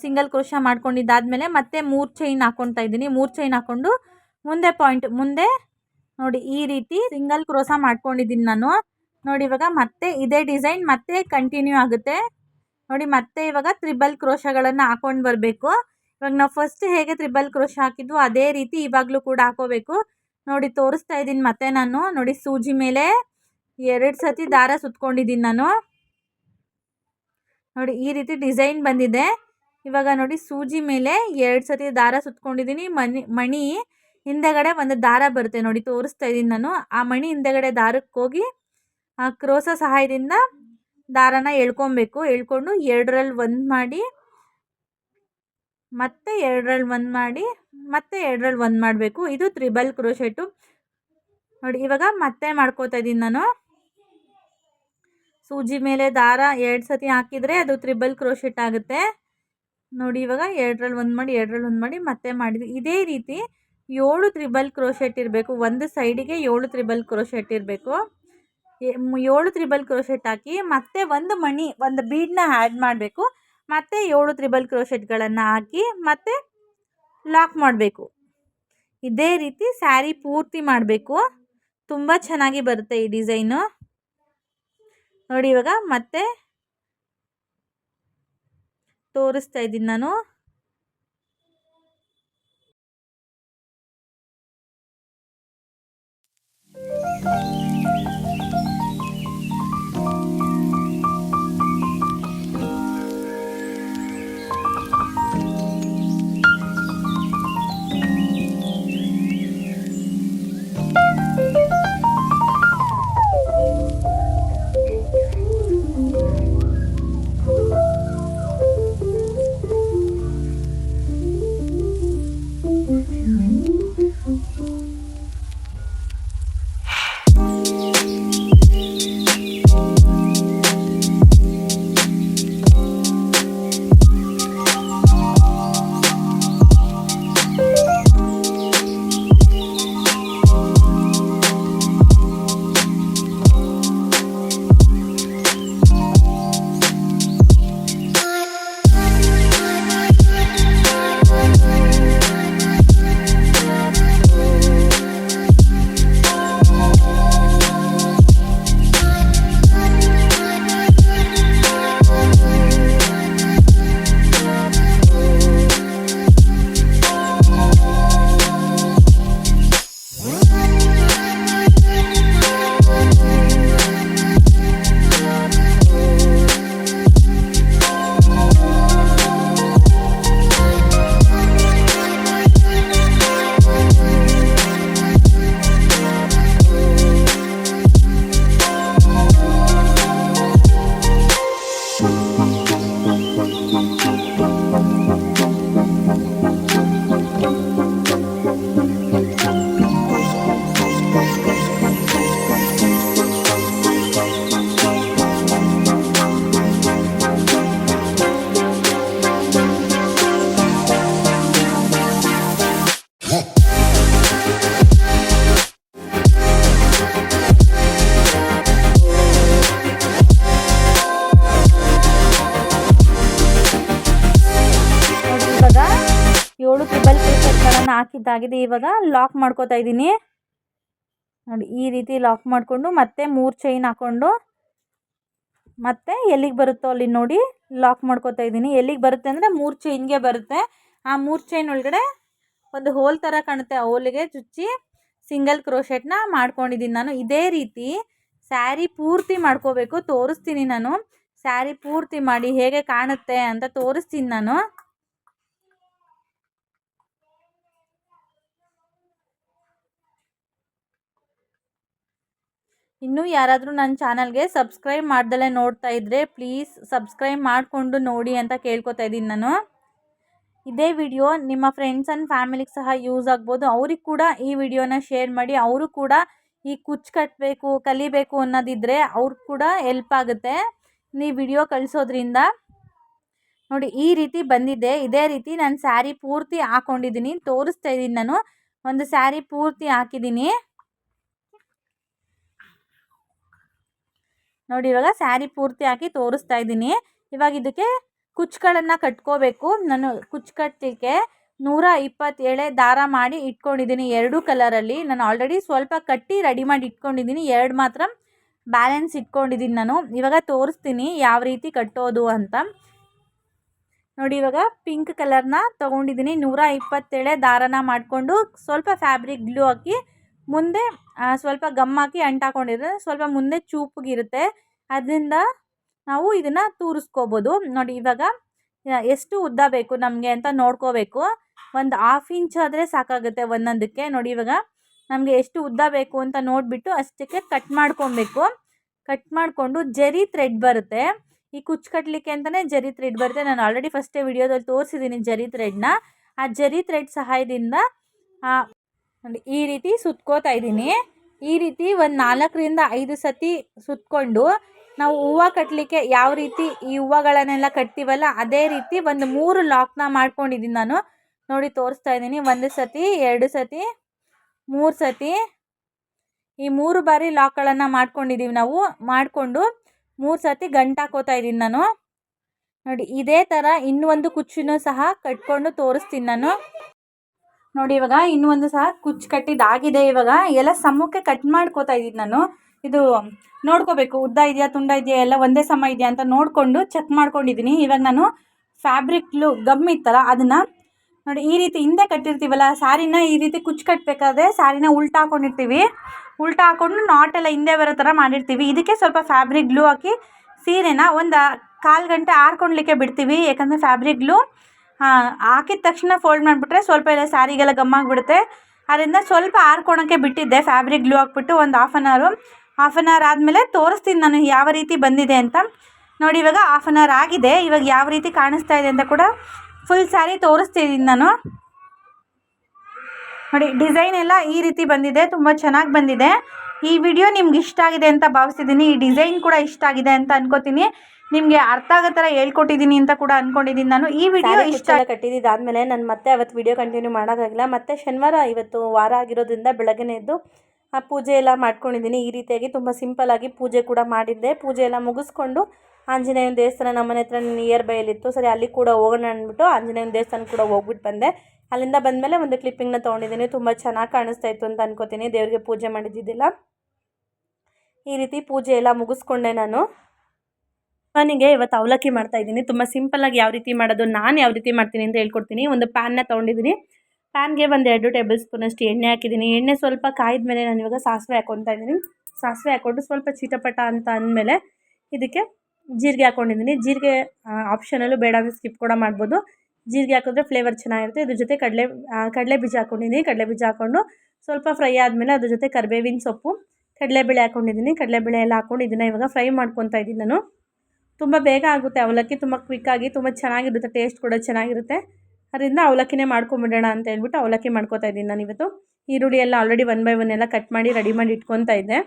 ಸಿಂಗಲ್ ಕ್ರೋಶ ಮಾಡ್ಕೊಂಡಿದ್ದಾದಮೇಲೆ ಮತ್ತೆ ಮೂರು ಚೈನ್ ಹಾಕ್ಕೊತಾ ಇದ್ದೀನಿ. ಮೂರು ಚೈನ್ ಹಾಕ್ಕೊಂಡು ಮುಂದೆ ಪಾಯಿಂಟ್ ಮುಂದೆ ನೋಡಿ, ಈ ರೀತಿ ಸಿಂಗಲ್ ಕ್ರೋಸ ಮಾಡ್ಕೊಂಡಿದ್ದೀನಿ ನಾನು. ನೋಡಿ, ಇವಾಗ ಮತ್ತೆ ಇದೇ ಡಿಸೈನ್ ಮತ್ತೆ ಕಂಟಿನ್ಯೂ ಆಗುತ್ತೆ. ನೋಡಿ, ಮತ್ತೆ ಇವಾಗ ತ್ರಿಬಲ್ ಕ್ರೋಶಗಳನ್ನು ಹಾಕೊಂಡು ಬರಬೇಕು. ಇವಾಗ ನಾವು ಫಸ್ಟ್ ಹೇಗೆ ತ್ರಿಬಲ್ ಕ್ರೋಶ್ ಹಾಕಿದ್ವು ಅದೇ ರೀತಿ ಇವಾಗಲೂ ಕೂಡ ಹಾಕೋಬೇಕು. ನೋಡಿ ತೋರಿಸ್ತಾ ಇದ್ದೀನಿ ಮತ್ತೆ ನಾನು. ನೋಡಿ ಸೂಜಿ ಮೇಲೆ ಎರಡು ಸತಿ ದಾರ ಸುತ್ಕೊಂಡಿದ್ದೀನಿ ನಾನು. ನೋಡಿ ಈ ರೀತಿ ಡಿಸೈನ್ ಬಂದಿದೆ. ಇವಾಗ ನೋಡಿ ಸೂಜಿ ಮೇಲೆ ಎರಡು ಸತಿ ದಾರ ಸುತ್ಕೊಂಡಿದ್ದೀನಿ. ಮಣಿ ಮಣಿ ಹಿಂದೆಗಡೆ ಒಂದು ದಾರ ಬರುತ್ತೆ. ನೋಡಿ ತೋರಿಸ್ತಾ ಇದ್ದೀನಿ ನಾನು. ಆ ಮಣಿ ಹಿಂದೆಗಡೆ ದಾರಕ್ಕೆ ಹೋಗಿ ಆ ಕ್ರೋಸ ಸಹಾಯದಿಂದ ದಾರನ ಎಳ್ಕೊಬೇಕು. ಎಳ್ಕೊಂಡು ಎರಡರಲ್ಲಿ ಒಂದು ಮಾಡಿ ಮತ್ತೆ ಎರಡರಲ್ಲಿ ಒಂದು ಮಾಡಿ, ಮತ್ತೆ ಎರಡರಲ್ಲಿ ಒಂದು ಮಾಡಬೇಕು. ಇದು ತ್ರಿಬಲ್ ಕ್ರೋಶೆಟು ನೋಡಿ, ಇವಾಗ ಮತ್ತೆ ಮಾಡ್ಕೋತಾ ಇದ್ದೀನಿ ನಾನು. ಸೂಜಿ ಮೇಲೆ ದಾರ ಎರಡು ಸತಿ ಹಾಕಿದರೆ ಅದು ತ್ರಿಬಲ್ ಕ್ರೋಶೆಟ್ ಆಗುತ್ತೆ. ನೋಡಿ, ಇವಾಗ ಎರಡರಲ್ಲಿ ಒಂದು ಮಾಡಿ ಎರಡರಲ್ಲಿ ಒಂದು ಮಾಡಿ ಮತ್ತೆ ಮಾಡಿದ್ವಿ ಇದೇ ರೀತಿ ಏಳು ತ್ರಿಬಲ್ ಕ್ರೋಶೆಟ್ ಇರಬೇಕು. ಒಂದು ಸೈಡಿಗೆ ಏಳು ತ್ರಿಬಲ್ ಕ್ರೋಶೆಟ್ ಇರಬೇಕು. ಏಳು ತ್ರಿಬಲ್ ಕ್ರೋಶೆಟ್ ಹಾಕಿ ಮತ್ತೆ ಒಂದು ಮಣಿ, ಒಂದು ಬೀಡನ್ನ ಆ್ಯಡ್ ಮಾಡಬೇಕು. ಮತ್ತೆ ಏಳು ತ್ರಿಬಲ್ ಕ್ರೋಶೆಟ್ಗಳನ್ನು ಹಾಕಿ ಮತ್ತೆ ಲಾಕ್ ಮಾಡಬೇಕು. ಇದೇ ರೀತಿ ಸ್ಯಾರಿ ಪೂರ್ತಿ ಮಾಡಬೇಕು. ತುಂಬ ಚೆನ್ನಾಗಿ ಬರುತ್ತೆ ಈ ಡಿಸೈನು. ನೋಡಿ ಇವಾಗ ಮತ್ತೆ ತೋರಿಸ್ತಾ ಇದ್ದೀನಿ ನಾನು. ಹಾಕಿದ್ದಾಗಿದೆ ಇವಾಗ ಲಾಕ್ ಮಾಡ್ಕೋತಾ ಇದ್ದೀನಿ. ನೋಡಿ, ಈ ರೀತಿ ಲಾಕ್ ಮಾಡಿಕೊಂಡು ಮತ್ತೆ ಮೂರು ಚೈನ್ ಹಾಕ್ಕೊಂಡು ಮತ್ತೆ ಎಲ್ಲಿಗೆ ಬರುತ್ತೋ ಅಲ್ಲಿ ನೋಡಿ ಲಾಕ್ ಮಾಡ್ಕೋತಾ ಇದ್ದೀನಿ. ಎಲ್ಲಿಗೆ ಬರುತ್ತೆ ಅಂದರೆ ಮೂರು ಚೈನ್ಗೆ ಬರುತ್ತೆ. ಆ ಮೂರು ಚೈನ್ ಒಳಗಡೆ ಒಂದು ಹೋಲ್ ಥರ ಕಾಣುತ್ತೆ. ಆ ಹೋಲಿಗೆ ಚುಚ್ಚಿ ಸಿಂಗಲ್ ಕ್ರೋಶೆಟ್ನ ಮಾಡ್ಕೊಂಡಿದ್ದೀನಿ ನಾನು. ಇದೇ ರೀತಿ ಸ್ಯಾರಿ ಪೂರ್ತಿ ಮಾಡ್ಕೋಬೇಕು. ತೋರಿಸ್ತೀನಿ ನಾನು. ಸ್ಯಾರಿ ಪೂರ್ತಿ ಮಾಡಿ ಹೇಗೆ ಕಾಣುತ್ತೆ ಅಂತ ತೋರಿಸ್ತೀನಿ ನಾನು. ಇನ್ನೂ ಯಾರಾದರೂ ನನ್ನ ಚಾನಲ್ಗೆ ಸಬ್ಸ್ಕ್ರೈಬ್ ಮಾಡ್ದಲೇ ನೋಡ್ತಾ ಇದ್ದರೆ ಪ್ಲೀಸ್ ಸಬ್ಸ್ಕ್ರೈಬ್ ಮಾಡಿಕೊಂಡು ನೋಡಿ ಅಂತ ಕೇಳ್ಕೊತಾ ಇದ್ದೀನಿ ನಾನು. ಇದೇ ವಿಡಿಯೋ ನಿಮ್ಮ ಫ್ರೆಂಡ್ಸ್ ಆ್ಯಂಡ್ ಫ್ಯಾಮಿಲಿಗೆ ಸಹ ಯೂಸ್ ಆಗ್ಬೋದು. ಅವ್ರಿಗೆ ಕೂಡ ಈ ವಿಡಿಯೋನ ಶೇರ್ ಮಾಡಿ, ಅವರು ಕೂಡ ಈ ಕುಚ್ಚು ಕಟ್ಟಬೇಕು ಕಲಿಬೇಕು ಅನ್ನೋದಿದ್ದರೆ ಅವ್ರಿಗೆ ಕೂಡ ಎಲ್ಪ್ ಆಗುತ್ತೆ. ನೀವು ವಿಡಿಯೋ ಕಳಿಸೋದ್ರಿಂದ ನೋಡಿ ಈ ರೀತಿ ಬಂದಿದೆ. ಇದೇ ರೀತಿ ನಾನು ಸ್ಯಾರಿ ಪೂರ್ತಿ ಹಾಕ್ಕೊಂಡಿದ್ದೀನಿ ತೋರಿಸ್ತಾ ಇದ್ದೀನಿ ನಾನು. ಒಂದು ಸ್ಯಾರಿ ಪೂರ್ತಿ ಹಾಕಿದ್ದೀನಿ. ನೋಡಿ, ಇವಾಗ ಸ್ಯಾರಿ ಪೂರ್ತಿ ಹಾಕಿ ತೋರಿಸ್ತಾ ಇದ್ದೀನಿ. ಇವಾಗ ಇದಕ್ಕೆ ಕುಚ್ಚುಗಳನ್ನು ಕಟ್ಕೋಬೇಕು. ನಾನು ಕುಚ್ಚು ಕಟ್ಟಲಿಕ್ಕೆ ನೂರ ಇಪ್ಪತ್ತೇಳೆ ದಾರ ಮಾಡಿ ಇಟ್ಕೊಂಡಿದ್ದೀನಿ ಎರಡೂ ಕಲರಲ್ಲಿ. ನಾನು ಆಲ್ರೆಡಿ ಸ್ವಲ್ಪ ಕಟ್ಟಿ ರೆಡಿ ಮಾಡಿ ಇಟ್ಕೊಂಡಿದ್ದೀನಿ. ಎರಡು ಮಾತ್ರ ಬ್ಯಾಲೆನ್ಸ್ ಇಟ್ಕೊಂಡಿದ್ದೀನಿ ನಾನು. ಇವಾಗ ತೋರಿಸ್ತೀನಿ ಯಾವ ರೀತಿ ಕಟ್ಟೋದು ಅಂತ. ನೋಡಿ, ಇವಾಗ ಪಿಂಕ್ ಕಲರ್ನ ತೊಗೊಂಡಿದ್ದೀನಿ. ನೂರ ಇಪ್ಪತ್ತೇಳೆ ದಾರನ ಮಾಡಿಕೊಂಡು ಸ್ವಲ್ಪ ಫ್ಯಾಬ್ರಿಕ್ ಗ್ಲೂ ಹಾಕಿ ಮುಂದೆ ಸ್ವಲ್ಪ ಗಮ್ ಹಾಕಿ ಅಂಟಾಕೊಂಡಿದ್ರೆ ಸ್ವಲ್ಪ ಮುಂದೆ ಚೂಪಗಿರುತ್ತೆ. ಅದರಿಂದ ನಾವು ಇದನ್ನು ತೂರಿಸ್ಕೋಬೋದು. ನೋಡಿ, ಇವಾಗ ಎಷ್ಟು ಉದ್ದ ಬೇಕು ನಮಗೆ ಅಂತ ನೋಡ್ಕೋಬೇಕು. ಒಂದು ಹಾಫ್ ಇಂಚ್ ಆದರೆ ಸಾಕಾಗುತ್ತೆ ಒಂದೊಂದಕ್ಕೆ. ನೋಡಿ, ಇವಾಗ ನಮಗೆ ಎಷ್ಟು ಉದ್ದ ಬೇಕು ಅಂತ ನೋಡಿಬಿಟ್ಟು ಅಷ್ಟಕ್ಕೆ ಕಟ್ ಮಾಡ್ಕೊಬೇಕು. ಕಟ್ ಮಾಡಿಕೊಂಡು ಜರಿ ಥ್ರೆಡ್ ಬರುತ್ತೆ. ಈ ಕುಚ್ಚು ಕಟ್ಟಲಿಕ್ಕೆ ಅಂತಲೇ ಜರಿ ಥ್ರೆಡ್ ಬರುತ್ತೆ. ನಾನು ಆಲ್ರೆಡಿ ಫಸ್ಟೇ ವಿಡಿಯೋದಲ್ಲಿ ತೋರಿಸಿದ್ದೀನಿ ಜರಿ ಥ್ರೆಡ್ನ ಆ ಜರಿ ಥ್ರೆಡ್ ಸಹಾಯದಿಂದ ನೋಡಿ, ಈ ರೀತಿ ಸುತ್ಕೋತಾ ಇದ್ದೀನಿ. ಈ ರೀತಿ ಒಂದು ನಾಲ್ಕರಿಂದ ಐದು ಸತಿ ಸುತ್ಕೊಂಡು ನಾವು ಹೂವು ಕಟ್ಟಲಿಕ್ಕೆ ಯಾವ ರೀತಿ ಈ ಹೂವುಗಳನ್ನೆಲ್ಲ ಕಟ್ತೀವಲ್ಲ, ಅದೇ ರೀತಿ ಒಂದು ಮೂರು ಲಾಕ್ನ ಮಾಡ್ಕೊಂಡಿದ್ದೀನಿ ನಾನು. ನೋಡಿ, ತೋರಿಸ್ತಾ ಇದ್ದೀನಿ. ಒಂದು ಸತಿ, ಎರಡು ಸತಿ, ಮೂರು ಸತಿ. ಈ ಮೂರು ಬಾರಿ ಲಾಕ್ಗಳನ್ನು ಮಾಡ್ಕೊಂಡಿದ್ದೀವಿ ನಾವು. ಮಾಡಿಕೊಂಡು ಮೂರು ಸತಿ ಗಂಟು ಹಾಕೋತಾ ಇದ್ದೀನಿ ನಾನು. ನೋಡಿ, ಇದೇ ಥರ ಇನ್ನೊಂದು ಕುಚ್ಚಿನೂ ಸಹ ಕಟ್ಕೊಂಡು ತೋರಿಸ್ತೀನಿ ನಾನು. ನೋಡಿ, ಇವಾಗ ಇನ್ನೂ ಒಂದು ಸಹ ಕುಚ್ಚು ಕಟ್ಟಿದ್ದಾಗಿದೆ. ಇವಾಗ ಎಲ್ಲ ಸಮಕ್ಕೆ ಕಟ್ ಮಾಡ್ಕೋತಾ ಇದ್ದೀನಿ ನಾನು. ಇದು ನೋಡ್ಕೋಬೇಕು, ಉದ್ದ ಇದೆಯಾ, ತುಂಡ ಇದೆಯಾ, ಎಲ್ಲ ಒಂದೇ ಸಮ ಇದೆಯಾ ಅಂತ ನೋಡಿಕೊಂಡು ಚೆಕ್ ಮಾಡ್ಕೊಂಡಿದ್ದೀನಿ. ಇವಾಗ ನಾನು ಫ್ಯಾಬ್ರಿಕ್ಲು ಗಮ್ ಇತ್ತಲ್ಲ, ಅದನ್ನು ನೋಡಿ, ಈ ರೀತಿ ಹಿಂದೆ ಕಟ್ಟಿರ್ತೀವಲ್ಲ ಸ್ಯಾರಿನ ಈ ರೀತಿ ಕುಚ್ಚು ಕಟ್ಟಬೇಕಾದ್ರೆ ಸ್ಯಾರಿನ ಉಲ್ಟಾ ಹಾಕೊಂಡಿರ್ತೀವಿ. ಉಲ್ಟಾ ಹಾಕೊಂಡು ನಾಟೆಲ್ಲ ಹಿಂದೆ ಬರೋ ಥರ ಮಾಡಿರ್ತೀವಿ. ಇದಕ್ಕೆ ಸ್ವಲ್ಪ ಫ್ಯಾಬ್ರಿಕ್ ಗ್ಲೂ ಹಾಕಿ ಸೀರೆನ ಒಂದು ಕಾಲು ಗಂಟೆ ಆರ್ಕೊಳ್ಲಿಕ್ಕೆ ಬಿಡ್ತೀವಿ. ಯಾಕಂದರೆ ಫ್ಯಾಬ್ರಿಕ್ ಗ್ಲೂ ಹಾಕಿದ ತಕ್ಷಣ ಫೋಲ್ಡ್ ಮಾಡಿಬಿಟ್ರೆ ಸ್ವಲ್ಪ ಎಲ್ಲ ಸ್ಯಾರಿಗೆಲ್ಲ ಗಮ್ ಆಗಿಬಿಡುತ್ತೆ. ಅದರಿಂದ ಸ್ವಲ್ಪ ಆರ್ಕೊಳಕ್ಕೆ ಬಿಟ್ಟಿದ್ದೆ ಫ್ಯಾಬ್ರಿಕ್ ಗ್ಲೂ ಹಾಕ್ಬಿಟ್ಟು ಒಂದು half an hour half an hour ಆದಮೇಲೆ ತೋರಿಸ್ತೀನಿ ನಾನು ಯಾವ ರೀತಿ ಬಂದಿದೆ ಅಂತ. ನೋಡಿ, ಇವಾಗ ಹಾಫ್ ಆನ್ ಅವರ್ ಆಗಿದೆ. ಇವಾಗ ಯಾವ ರೀತಿ ಕಾಣಿಸ್ತಾ ಇದೆ ಅಂತ ಕೂಡ ಫುಲ್ ಸ್ಯಾರಿ ತೋರಿಸ್ತಿದ್ದೀನಿ ನಾನು. ನೋಡಿ ಡಿಸೈನ್ ಎಲ್ಲ ಈ ರೀತಿ ಬಂದಿದೆ, ತುಂಬ ಚೆನ್ನಾಗಿ ಬಂದಿದೆ. ಈ ವಿಡಿಯೋ ನಿಮ್ಗೆ ಇಷ್ಟ ಆಗಿದೆ ಅಂತ ಭಾವಿಸ್ತಿದ್ದೀನಿ ಈ ಡಿಸೈನ್ ಕೂಡ ಇಷ್ಟ ಆಗಿದೆ ಅಂತ ಅನ್ಕೋತೀನಿ. ನಿಮಗೆ ಅರ್ಥ ಆಗೋ ಥರ ಹೇಳ್ಕೊಟ್ಟಿದ್ದೀನಿ ಅಂತ ಕೂಡ ಅಂದ್ಕೊಂಡಿದ್ದೀನಿ ನಾನು. ಈ ವಿಡಿಯೋ ಇಷ್ಟ ಕಟ್ಟಿದ್ದಾದ್ಮೇಲೆ ನಾನು ಮತ್ತೆ ಅವತ್ತು ವಿಡಿಯೋ ಕಂಟಿನ್ಯೂ ಮಾಡೋಕ್ಕಾಗಿಲ್ಲ ಮತ್ತೆ ಶನಿವಾರ ಇವತ್ತು ವಾರ ಆಗಿರೋದ್ರಿಂದ ಬೆಳಗ್ಗೆ ಎದ್ದು ಆ ಪೂಜೆ ಎಲ್ಲ ಮಾಡ್ಕೊಂಡಿದ್ದೀನಿ. ಈ ರೀತಿಯಾಗಿ ತುಂಬ ಸಿಂಪಲ್ಲಾಗಿ ಪೂಜೆ ಕೂಡ ಮಾಡಿದ್ದೆ. ಪೂಜೆ ಎಲ್ಲ ಮುಗಿಸ್ಕೊಂಡು ಆಂಜನೇಯನ ದೇವಸ್ಥಾನ ನಮ್ಮನೆ ಹತ್ರ ನಿಯರ್ ಬೈಯಲ್ಲಿತ್ತು ಸರಿ ಅಲ್ಲಿ ಕೂಡ ಹೋಗೋಣ ಅಂದ್ಬಿಟ್ಟು ಆಂಜನೇಯನ ದೇವಸ್ಥಾನ ಕೂಡ ಹೋಗ್ಬಿಟ್ಟು ಬಂದೆ. ಅಲ್ಲಿಂದ ಬಂದಮೇಲೆ ಒಂದು ಕ್ಲಿಪ್ಪಿಂಗ್ನ ತೊಗೊಂಡಿದ್ದೀನಿ. ತುಂಬ ಚೆನ್ನಾಗಿ ಕಾಣಿಸ್ತಾ ಇತ್ತು ಅಂತ ಅನ್ಕೋತೀನಿ. ದೇವರಿಗೆ ಪೂಜೆ ಮಾಡಿದ್ದಿದ್ದಿಲ್ಲ. ಈ ರೀತಿ ಪೂಜೆ ಎಲ್ಲ ಮುಗಿಸ್ಕೊಂಡೆ ನಾನು. ನನಗೆ ಇವತ್ತು ಅವಲಕ್ಕಿ ಮಾಡ್ತಾ ಇದ್ದೀನಿ. ತುಂಬ ಸಿಂಪಲ್ಲಾಗಿ ಯಾವ ರೀತಿ ಮಾಡೋದು, ನಾನು ಯಾವ ರೀತಿ ಮಾಡ್ತೀನಿ ಅಂತ ಹೇಳ್ಕೊಡ್ತೀನಿ. ಒಂದು ಪ್ಯಾನ್ನ ತೊಗೊಂಡಿದ್ದೀನಿ. ಪ್ಯಾನ್ಗೆ ಒಂದು ಎರಡು ಟೇಬಲ್ ಸ್ಪೂನಷ್ಟು ಎಣ್ಣೆ ಹಾಕಿದ್ದೀನಿ. ಎಣ್ಣೆ ಸ್ವಲ್ಪ ಕಾಯ್ದ ಮೇಲೆ ನಾನು ಇವಾಗ ಸಾಸಿವೆ ಹಾಕ್ಕೊತಾ ಇದ್ದೀನಿ. ಸಾಸಿವೆ ಹಾಕ್ಕೊಂಡು ಸ್ವಲ್ಪ ಚಿಟಪಟ ಅಂತ ಅಂದಮೇಲೆ ಇದಕ್ಕೆ ಜೀರಿಗೆ ಹಾಕ್ಕೊಂಡಿದ್ದೀನಿ ಜೀರಿಗೆ ಆಪ್ಷನಲ್ಲೂ ಬೇಡ ಅಂದರೆ ಸ್ಕಿಪ್ ಕೂಡ ಮಾಡ್ಬೋದು. ಜೀರಿಗೆ ಹಾಕಿದ್ರೆ ಫ್ಲೇವರ್ ಚೆನ್ನಾಗಿರುತ್ತೆ. ಇದ್ರ ಜೊತೆ ಕಡಲೆ ಕಡಲೆ ಬೀಜ ಹಾಕ್ಕೊಂಡಿದ್ದೀನಿ ಕಡಲೆ ಬೀಜ ಹಾಕ್ಕೊಂಡು ಸ್ವಲ್ಪ ಫ್ರೈ ಆದಮೇಲೆ ಅದ್ರ ಜೊತೆ ಕರಿಬೇವಿನ ಸೊಪ್ಪು, ಕಡಲೆಬೇಳೆ ಹಾಕ್ಕೊಂಡಿದ್ದೀನಿ ಕಡಲೆಬೇಳೆ ಎಲ್ಲ ಹಾಕ್ಕೊಂಡು ಇದನ್ನು ಇವಾಗ ಫ್ರೈ ಮಾಡ್ಕೊತಾ ಇದ್ದೀನಿ ನಾನು. ತುಂಬ ಬೇಗ ಆಗುತ್ತೆ, ಅವಲಕ್ಕಿ ತುಂಬ ಕ್ವಿಕ್ಕಾಗಿ ತುಂಬ ಚೆನ್ನಾಗಿರುತ್ತೆ ಟೇಸ್ಟ್ ಕೂಡ ಚೆನ್ನಾಗಿರುತ್ತೆ. ಅದರಿಂದ ಅವಲಕ್ಕಿನೇ ಮಾಡ್ಕೊಂಬಿಡೋಣ ಅಂತ ಹೇಳ್ಬಿಟ್ಟು ಅವಲಕ್ಕಿ ಮಾಡ್ಕೋತಾ ಇದ್ದೀನಿ ನಾನು ಇವತ್ತು ಈರುಳ್ಳಿ ಎಲ್ಲ ಆಲ್ರೆಡಿ ಒನ್ ಬೈ ಒನ್ ಎಲ್ಲ ಕಟ್ ಮಾಡಿ ರೆಡಿ ಮಾಡಿ ಇಟ್ಕೊತಾ ಇದ್ದೆ.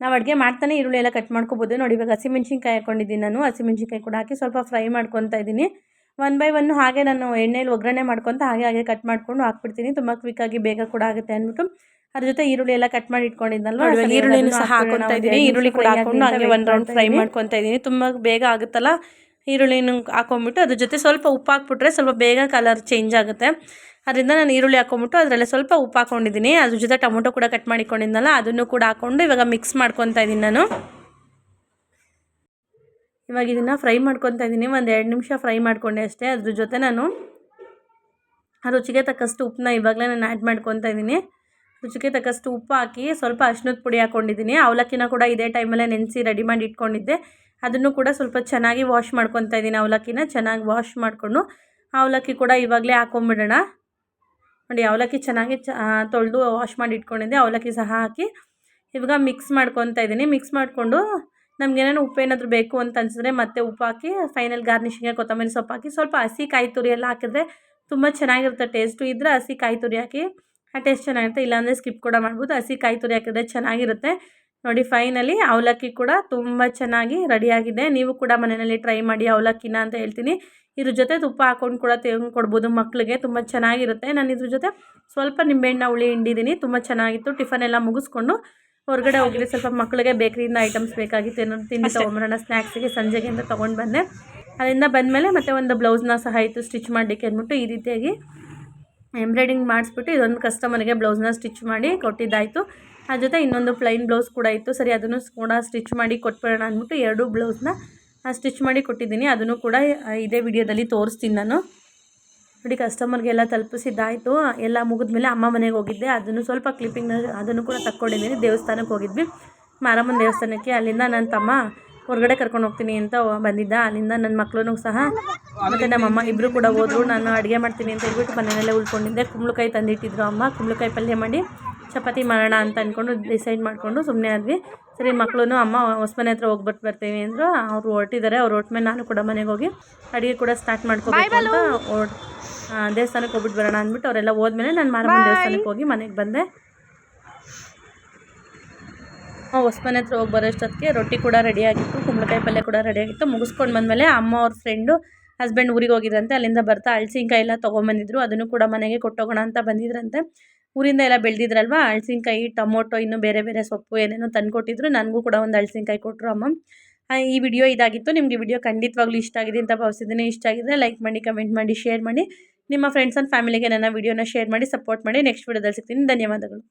ನಾವು ಅಡುಗೆ ಮಾಡ್ತಾನೆ ಈರುಳ್ಳಿ ಎಲ್ಲ ಕಟ್ ಮಾಡ್ಕೋಬೋದು. ನೋಡಿ, ಇವಾಗ ಹಸಿಮೆಣ್ಸಿನ್ಕಾಯಿ ಹಾಕ್ಕೊಂಡಿದ್ದೀನಿ ನಾನು. ಹಸಿಮೆಣ್ಸಿನ್ಕಾಯಿ ಕೂಡ ಹಾಕಿ ಸ್ವಲ್ಪ ಫ್ರೈ ಮಾಡ್ಕೊತಾ ಇದ್ದೀನಿ. ಒನ್ ಬೈ ಒನ್ ಹಾಗೆ ನಾನು ಎಣ್ಣೆಯಲ್ಲಿ ಒಗ್ಗರಣೆ ಮಾಡ್ಕೊತ ಹಾಗೆ ಹಾಗೆ ಕಟ್ ಮಾಡಿಕೊಂಡು ಹಾಕ್ಬಿಡ್ತೀನಿ. ತುಂಬ ಕ್ವಿಕ್ಕಾಗಿ ಬೇಗ ಕೂಡ ಆಗುತ್ತೆ ಅಂದ್ಬಿಟ್ಟು. ಅದ್ರ ಜೊತೆ ಈರುಳ್ಳಿ ಎಲ್ಲ ಕಟ್ ಮಾಡಿ ಇಟ್ಕೊಂಡಿದ್ನಲ್ವಾ? ಈರುಳ್ಳಿನೂ ಸಹ ಹಾಕೊತಾ ಇದ್ದೀನಿ ಈರುಳ್ಳಿ ಕೂಡ ಹಾಕೊಂಡು ಹಂಗೆ ಒಂದು ರೌಂಡ್ ಫ್ರೈ ಮಾಡ್ಕೊತ ಇದ್ದೀನಿ ತುಂಬ ಬೇಗ ಆಗುತ್ತಲ್ಲ? ಈರುಳ್ಳಿನೂ ಹಾಕೊಂಡ್ಬಿಟ್ಟು ಅದ್ರ ಜೊತೆ ಸ್ವಲ್ಪ ಉಪ್ಪು ಹಾಕ್ಬಿಟ್ರೆ ಸ್ವಲ್ಪ ಬೇಗ ಕಲರ್ ಚೇಂಜ್ ಆಗುತ್ತೆ. ಅದರಿಂದ ನಾನು ಈರುಳ್ಳಿ ಹಾಕೊಂಡ್ಬಿಟ್ಟು ಅದರಲ್ಲೇ ಸ್ವಲ್ಪ ಉಪ್ಪು ಹಾಕೊಂಡಿದ್ದೀನಿ ಅದ್ರ ಜೊತೆ ಟೊಮೊಟೊ ಕೂಡ ಕಟ್ ಮಾಡಿಕೊಂಡಿದ್ನಲ್ಲ ಅದನ್ನು ಕೂಡ ಹಾಕ್ಕೊಂಡು ಇವಾಗ ಮಿಕ್ಸ್ ಮಾಡ್ಕೊತ ಇದ್ದೀನಿ ನಾನು. ಇವಾಗ ಇದನ್ನು ಫ್ರೈ ಮಾಡ್ಕೊತಾ ಇದ್ದೀನಿ ಒಂದು ಎರಡು ನಿಮಿಷ ಫ್ರೈ ಮಾಡ್ಕೊಂಡೆ ಅಷ್ಟೇ. ಅದ್ರ ಜೊತೆ ನಾನು ಆ ರುಚಿಗೆ ತಕ್ಕಷ್ಟು ಉಪ್ಪನ್ನ ಇವಾಗಲೇ ನಾನು ಆ್ಯಡ್ ಮಾಡ್ಕೊತಾ ಇದ್ದೀನಿ ರುಚಿಗೆ ತಕ್ಕಷ್ಟು ಉಪ್ಪು ಹಾಕಿ ಸ್ವಲ್ಪ ಅರ್ಶಿನದ ಪುಡಿ ಹಾಕ್ಕೊಂಡಿದ್ದೀನಿ ಅವಲಕ್ಕಿನ ಕೂಡ ಇದೇ ಟೈಮಲ್ಲೇ ನೆನೆಸಿ ರೆಡಿ ಮಾಡಿ ಇಟ್ಕೊಂಡಿದ್ದೆ. ಅದನ್ನು ಕೂಡ ಸ್ವಲ್ಪ ಚೆನ್ನಾಗಿ ವಾಶ್ ಮಾಡ್ಕೊತಾ ಇದ್ದೀನಿ ಅವಲಕ್ಕಿನ. ಚೆನ್ನಾಗಿ ವಾಶ್ ಮಾಡಿಕೊಂಡು ಅವಲಕ್ಕಿ ಕೂಡ ಇವಾಗಲೇ ಹಾಕೊಂಬಿಡೋಣ. ನೋಡಿ, ಅವಲಕ್ಕಿ ಚೆನ್ನಾಗಿ ಚ ತೊಳೆದು ವಾಶ್ ಮಾಡಿ ಇಟ್ಕೊಂಡಿದ್ದೆ. ಅವಲಕ್ಕಿ ಸಹ ಹಾಕಿ ಇವಾಗ ಮಿಕ್ಸ್ ಮಾಡ್ಕೊತಾ ಇದ್ದೀನಿ. ಮಿಕ್ಸ್ ಮಾಡಿಕೊಂಡು ನಮಗೇನೇನು ಉಪ್ಪು ಏನಾದರೂ ಬೇಕು ಅಂತ ಅನಿಸಿದ್ರೆ ಮತ್ತೆ ಉಪ್ಪು ಹಾಕಿ ಫೈನಲ್ ಗಾರ್ನಿಷಿಂಗ್ಗೆ ಕೊತ್ತಂಬರಿ ಸೊಪ್ಪು ಹಾಕಿ ಸ್ವಲ್ಪ ಹಸಿ ಕಾಯಿ ತುರಿ ಎಲ್ಲ ಹಾಕಿದ್ರೆ ತುಂಬ ಚೆನ್ನಾಗಿರುತ್ತೆ. ಟೇಸ್ಟು ಇದ್ದರೆ ಹಸಿ ಕಾಯಿ ತುರಿ ಹಾಕಿ ಆ ಟೇಸ್ಟ್ ಚೆನ್ನಾಗಿರುತ್ತೆ. ಇಲ್ಲಾಂದರೆ ಸ್ಕಿಪ್ ಕೂಡ ಮಾಡ್ಬೋದು. ಹಸಿ ಕಾಯಿ ತುರಿ ಹಾಕಿದ್ರೆ ಚೆನ್ನಾಗಿರುತ್ತೆ. ನೋಡಿ ಫೈನಲಿ ಅವಲಕ್ಕಿ ಕೂಡ ತುಂಬ ಚೆನ್ನಾಗಿ ರೆಡಿಯಾಗಿದೆ. ನೀವು ಕೂಡ ಮನೆಯಲ್ಲಿ ಟ್ರೈ ಮಾಡಿ ಅವಲಕ್ಕಿನ ಅಂತ ಹೇಳ್ತೀನಿ. ಇದ್ರ ಜೊತೆ ತುಪ್ಪ ಹಾಕೊಂಡು ಕೂಡ ತೆಗೆದು ಕೊಡ್ಬೋದು ಮಕ್ಕಳಿಗೆ ತುಂಬ ಚೆನ್ನಾಗಿರುತ್ತೆ. ನಾನು ಇದ್ರ ಜೊತೆ ಸ್ವಲ್ಪ ನಿಂಬೆಹಣ್ಣ ಹುಳಿ ಹಿಂಡಿದ್ದೀನಿ ತುಂಬ ಚೆನ್ನಾಗಿತ್ತು. ಟಿಫನ್ ಎಲ್ಲ ಮುಗಿಸ್ಕೊಂಡು ಹೊರಗಡೆ ಹೋಗಿದ್ದೆ ಸ್ವಲ್ಪ ಮಕ್ಕಳಿಗೆ ಬೇಕರಿಯಿಂದ ಐಟಮ್ಸ್ ಬೇಕಾಗಿತ್ತು ಏನಾದ್ರು ತಿಂಡಿ ತೊಗೊಂಬರೋಣ. ಸ್ನ್ಯಾಕ್ಸಿಗೆ ಸಂಜೆಗೆ ಅಂತ ತೊಗೊಂಡು ಬಂದೆ. ಅದರಿಂದ ಬಂದಮೇಲೆ ಮತ್ತೆ ಒಂದು ಬ್ಲೌಸ್ನ ಸಹ ಇತ್ತು. ಸ್ಟಿಚ್ ಮಾಡಲಿಕ್ಕೆ ಅಂದ್ಬಿಟ್ಟು ಈ ರೀತಿಯಾಗಿ ಎಂಬ್ರಾಯ್ಡಿಂಗ್ ಮಾಡಿಸ್ಬಿಟ್ಟು ಇದೊಂದು ಕಸ್ಟಮರ್ಗೆ ಬ್ಲೌಸ್ನ ಸ್ಟಿಚ್ ಮಾಡಿ ಕೊಟ್ಟಿದ್ದಾಯಿತು. ಅದ್ರ ಜೊತೆ ಇನ್ನೊಂದು ಪ್ಲೈನ್ ಬ್ಲೌಸ್ ಕೂಡ ಇತ್ತು. ಸರಿ, ಅದನ್ನು ಕೂಡ ಸ್ಟಿಚ್ ಮಾಡಿ ಕೊಟ್ಬಿಡೋಣ ಅಂದ್ಬಿಟ್ಟು ಎರಡು ಬ್ಲೌಸ್ನ ಸ್ಟಿಚ್ ಮಾಡಿ ಕೊಟ್ಟಿದ್ದೀನಿ. ಅದನ್ನು ಕೂಡ ಇದೇ ವಿಡಿಯೋದಲ್ಲಿ ತೋರಿಸ್ತೀನಿ ನಾನು. ನೋಡಿ ಕಸ್ಟಮರ್ಗೆಲ್ಲ ತಲುಪಿಸಿದ್ದಾಯಿತು. ಎಲ್ಲ ಮುಗಿದ್ಮೇಲೆ ಅಮ್ಮ ಮನೆಗೆ ಹೋಗಿದ್ದೆ. ಅದನ್ನು ಸ್ವಲ್ಪ ಕ್ಲಿಪ್ಪಿಂಗ್ನ ಅದನ್ನು ಕೂಡ ತಕ್ಕೊಂಡಿದ್ದೀನಿ. ದೇವಸ್ಥಾನಕ್ಕೆ ಹೋಗಿದ್ವಿ. ಮಾರಮ್ಮನ ದೇವಸ್ಥಾನಕ್ಕೆ. ಅಲ್ಲಿಂದ ನನ್ನ ತಮ್ಮ ಹೊರಗಡೆ ಕರ್ಕೊಂಡು ಹೋಗ್ತೀನಿ ಅಂತ ಬಂದಿದ್ದ. ಅಲ್ಲಿಂದ ನನ್ನ ಮಕ್ಕಳು ಸಹ ಮತ್ತು ನಮ್ಮಮ್ಮ ಇಬ್ಬರು ಕೂಡ ಹೋದ್ರು. ನಾನು ಅಡುಗೆ ಮಾಡ್ತೀನಿ ಅಂತ ಹೇಳ್ಬಿಟ್ಟು ಮನೆಯಲ್ಲೇ ಉಳ್ಕೊಂಡಿದ್ದೆ. ಕುಂಬಳಕಾಯಿ ತಂದಿಟ್ಟಿದ್ರು ಅಮ್ಮ. ಕುಂಬಳಕಾಯಿ ಪಲ್ಯ ಮಾಡಿ ಚಪಾತಿ ಮಾಡೋಣ ಅಂತ ಅಂದ್ಕೊಂಡು ಡಿಸೈಡ್ ಮಾಡಿಕೊಂಡು ಸುಮ್ಮನೆ ಆದ್ವಿ. ಸರಿ ಮಕ್ಕಳು ಅಮ್ಮ ಹೊಸ್ಮನೆ ಹತ್ರ ಹೋಗ್ಬಿಟ್ಟು ಬರ್ತೀವಿ ಅಂದರು. ಅವರು ಹೊರಟಿದ್ದಾರೆ ಅವ್ರು ಹೊರಟ್ಮೇಲೆ ನಾನು ಕೂಡ ಮನೆಗೆ ಹೋಗಿ ಅಡುಗೆ ಕೂಡ ಸ್ಟಾರ್ಟ್ ಮಾಡ್ಕೋಬೇಕು ಅಂತ ದೇವಸ್ಥಾನಕ್ಕೆ ಹೋಗ್ಬಿಟ್ಟು ಬರೋಣ ಅಂದ್ಬಿಟ್ಟು ಅವರೆಲ್ಲ ಹೋದ್ಮೇಲೆ ನಾನು ಮಾರಮ್ಮನ ದೇವಸ್ಥಾನಕ್ಕೆ ಹೋಗಿ ಮನೆಗೆ ಬಂದೆ. ಹೊಸ್ಮನೆ ಹತ್ರ ಹೋಗಿ ಬರೋಷ್ಟೊತ್ತಿಗೆ ರೊಟ್ಟಿ ಕೂಡ ರೆಡಿಯಾಗಿತ್ತು ಕುಂಬಳಕಾಯಿ ಪಲ್ಯ ಕೂಡ ರೆಡಿಯಾಗಿತ್ತು ಮುಗಿಸ್ಕೊಂಡು ಬಂದಮೇಲೆ ಅಮ್ಮ ಅವ್ರ ಫ್ರೆಂಡು ಹಸ್ಬೆಂಡ್ ಊರಿಗೆ ಹೋಗಿದ್ರಂತೆ. ಅಲ್ಲಿಂದ ಬರ್ತಾ ಹಳ್ಸಿನ್ಕಾಯಿ ಎಲ್ಲ ತೊಗೊಂಬಂದಿದ್ರು. ಅದನ್ನು ಕೂಡ ಮನೆಗೆ ಕೊಟ್ಟೋಗೋಣ ಅಂತ ಬಂದಿದ್ರಂತೆ. ಊರಿಂದ ಎಲ್ಲ ಬೆಳೆದಿದ್ರಲ್ವ? ಹಳ್ಸಿನ್ಕಾಯಿ ಟೊಮೊಟೊ, ಇನ್ನು ಬೇರೆ ಬೇರೆ ಸೊಪ್ಪು ಏನೇನೋ ತಂದುಕೊಟ್ಟಿದ್ರು. ನನಗೂ ಕೂಡ ಒಂದು ಹಳ್ಸಿನ್ಕಾಯಿ ಕೊಟ್ಟರು ಅಮ್ಮ. ಈ ವಿಡಿಯೋ ಇದಾಗಿತ್ತು. ನಿಮಗೆ ವಿಡಿಯೋ ಖಂಡಿತವಾಗ್ಲೂ ಇಷ್ಟ ಆಗಿದೆ ಅಂತ ಭಾವಿಸಿದ್ದೀನಿ. ಇಷ್ಟ ಆಗಿದ್ರೆ ಲೈಕ್ ಮಾಡಿ ಕಮೆಂಟ್ ಮಾಡಿ ಶೇರ್ ಮಾಡಿ. ನಿಮ್ಮ ಫ್ರೆಂಡ್ಸ್ ಆ್ಯಂಡ್ ಫ್ಯಾಮಿಲಿಗೆ ನನ್ನ ವಿಡಿಯೋನ ಶೇರ್ ಮಾಡಿ ಸಪೋರ್ಟ್ ಮಾಡಿ. ನೆಕ್ಸ್ಟ್ ವಿಡಿಯೋದಲ್ಲಿ ಸಿಗ್ತೀನಿ. ಧನ್ಯವಾದಗಳು.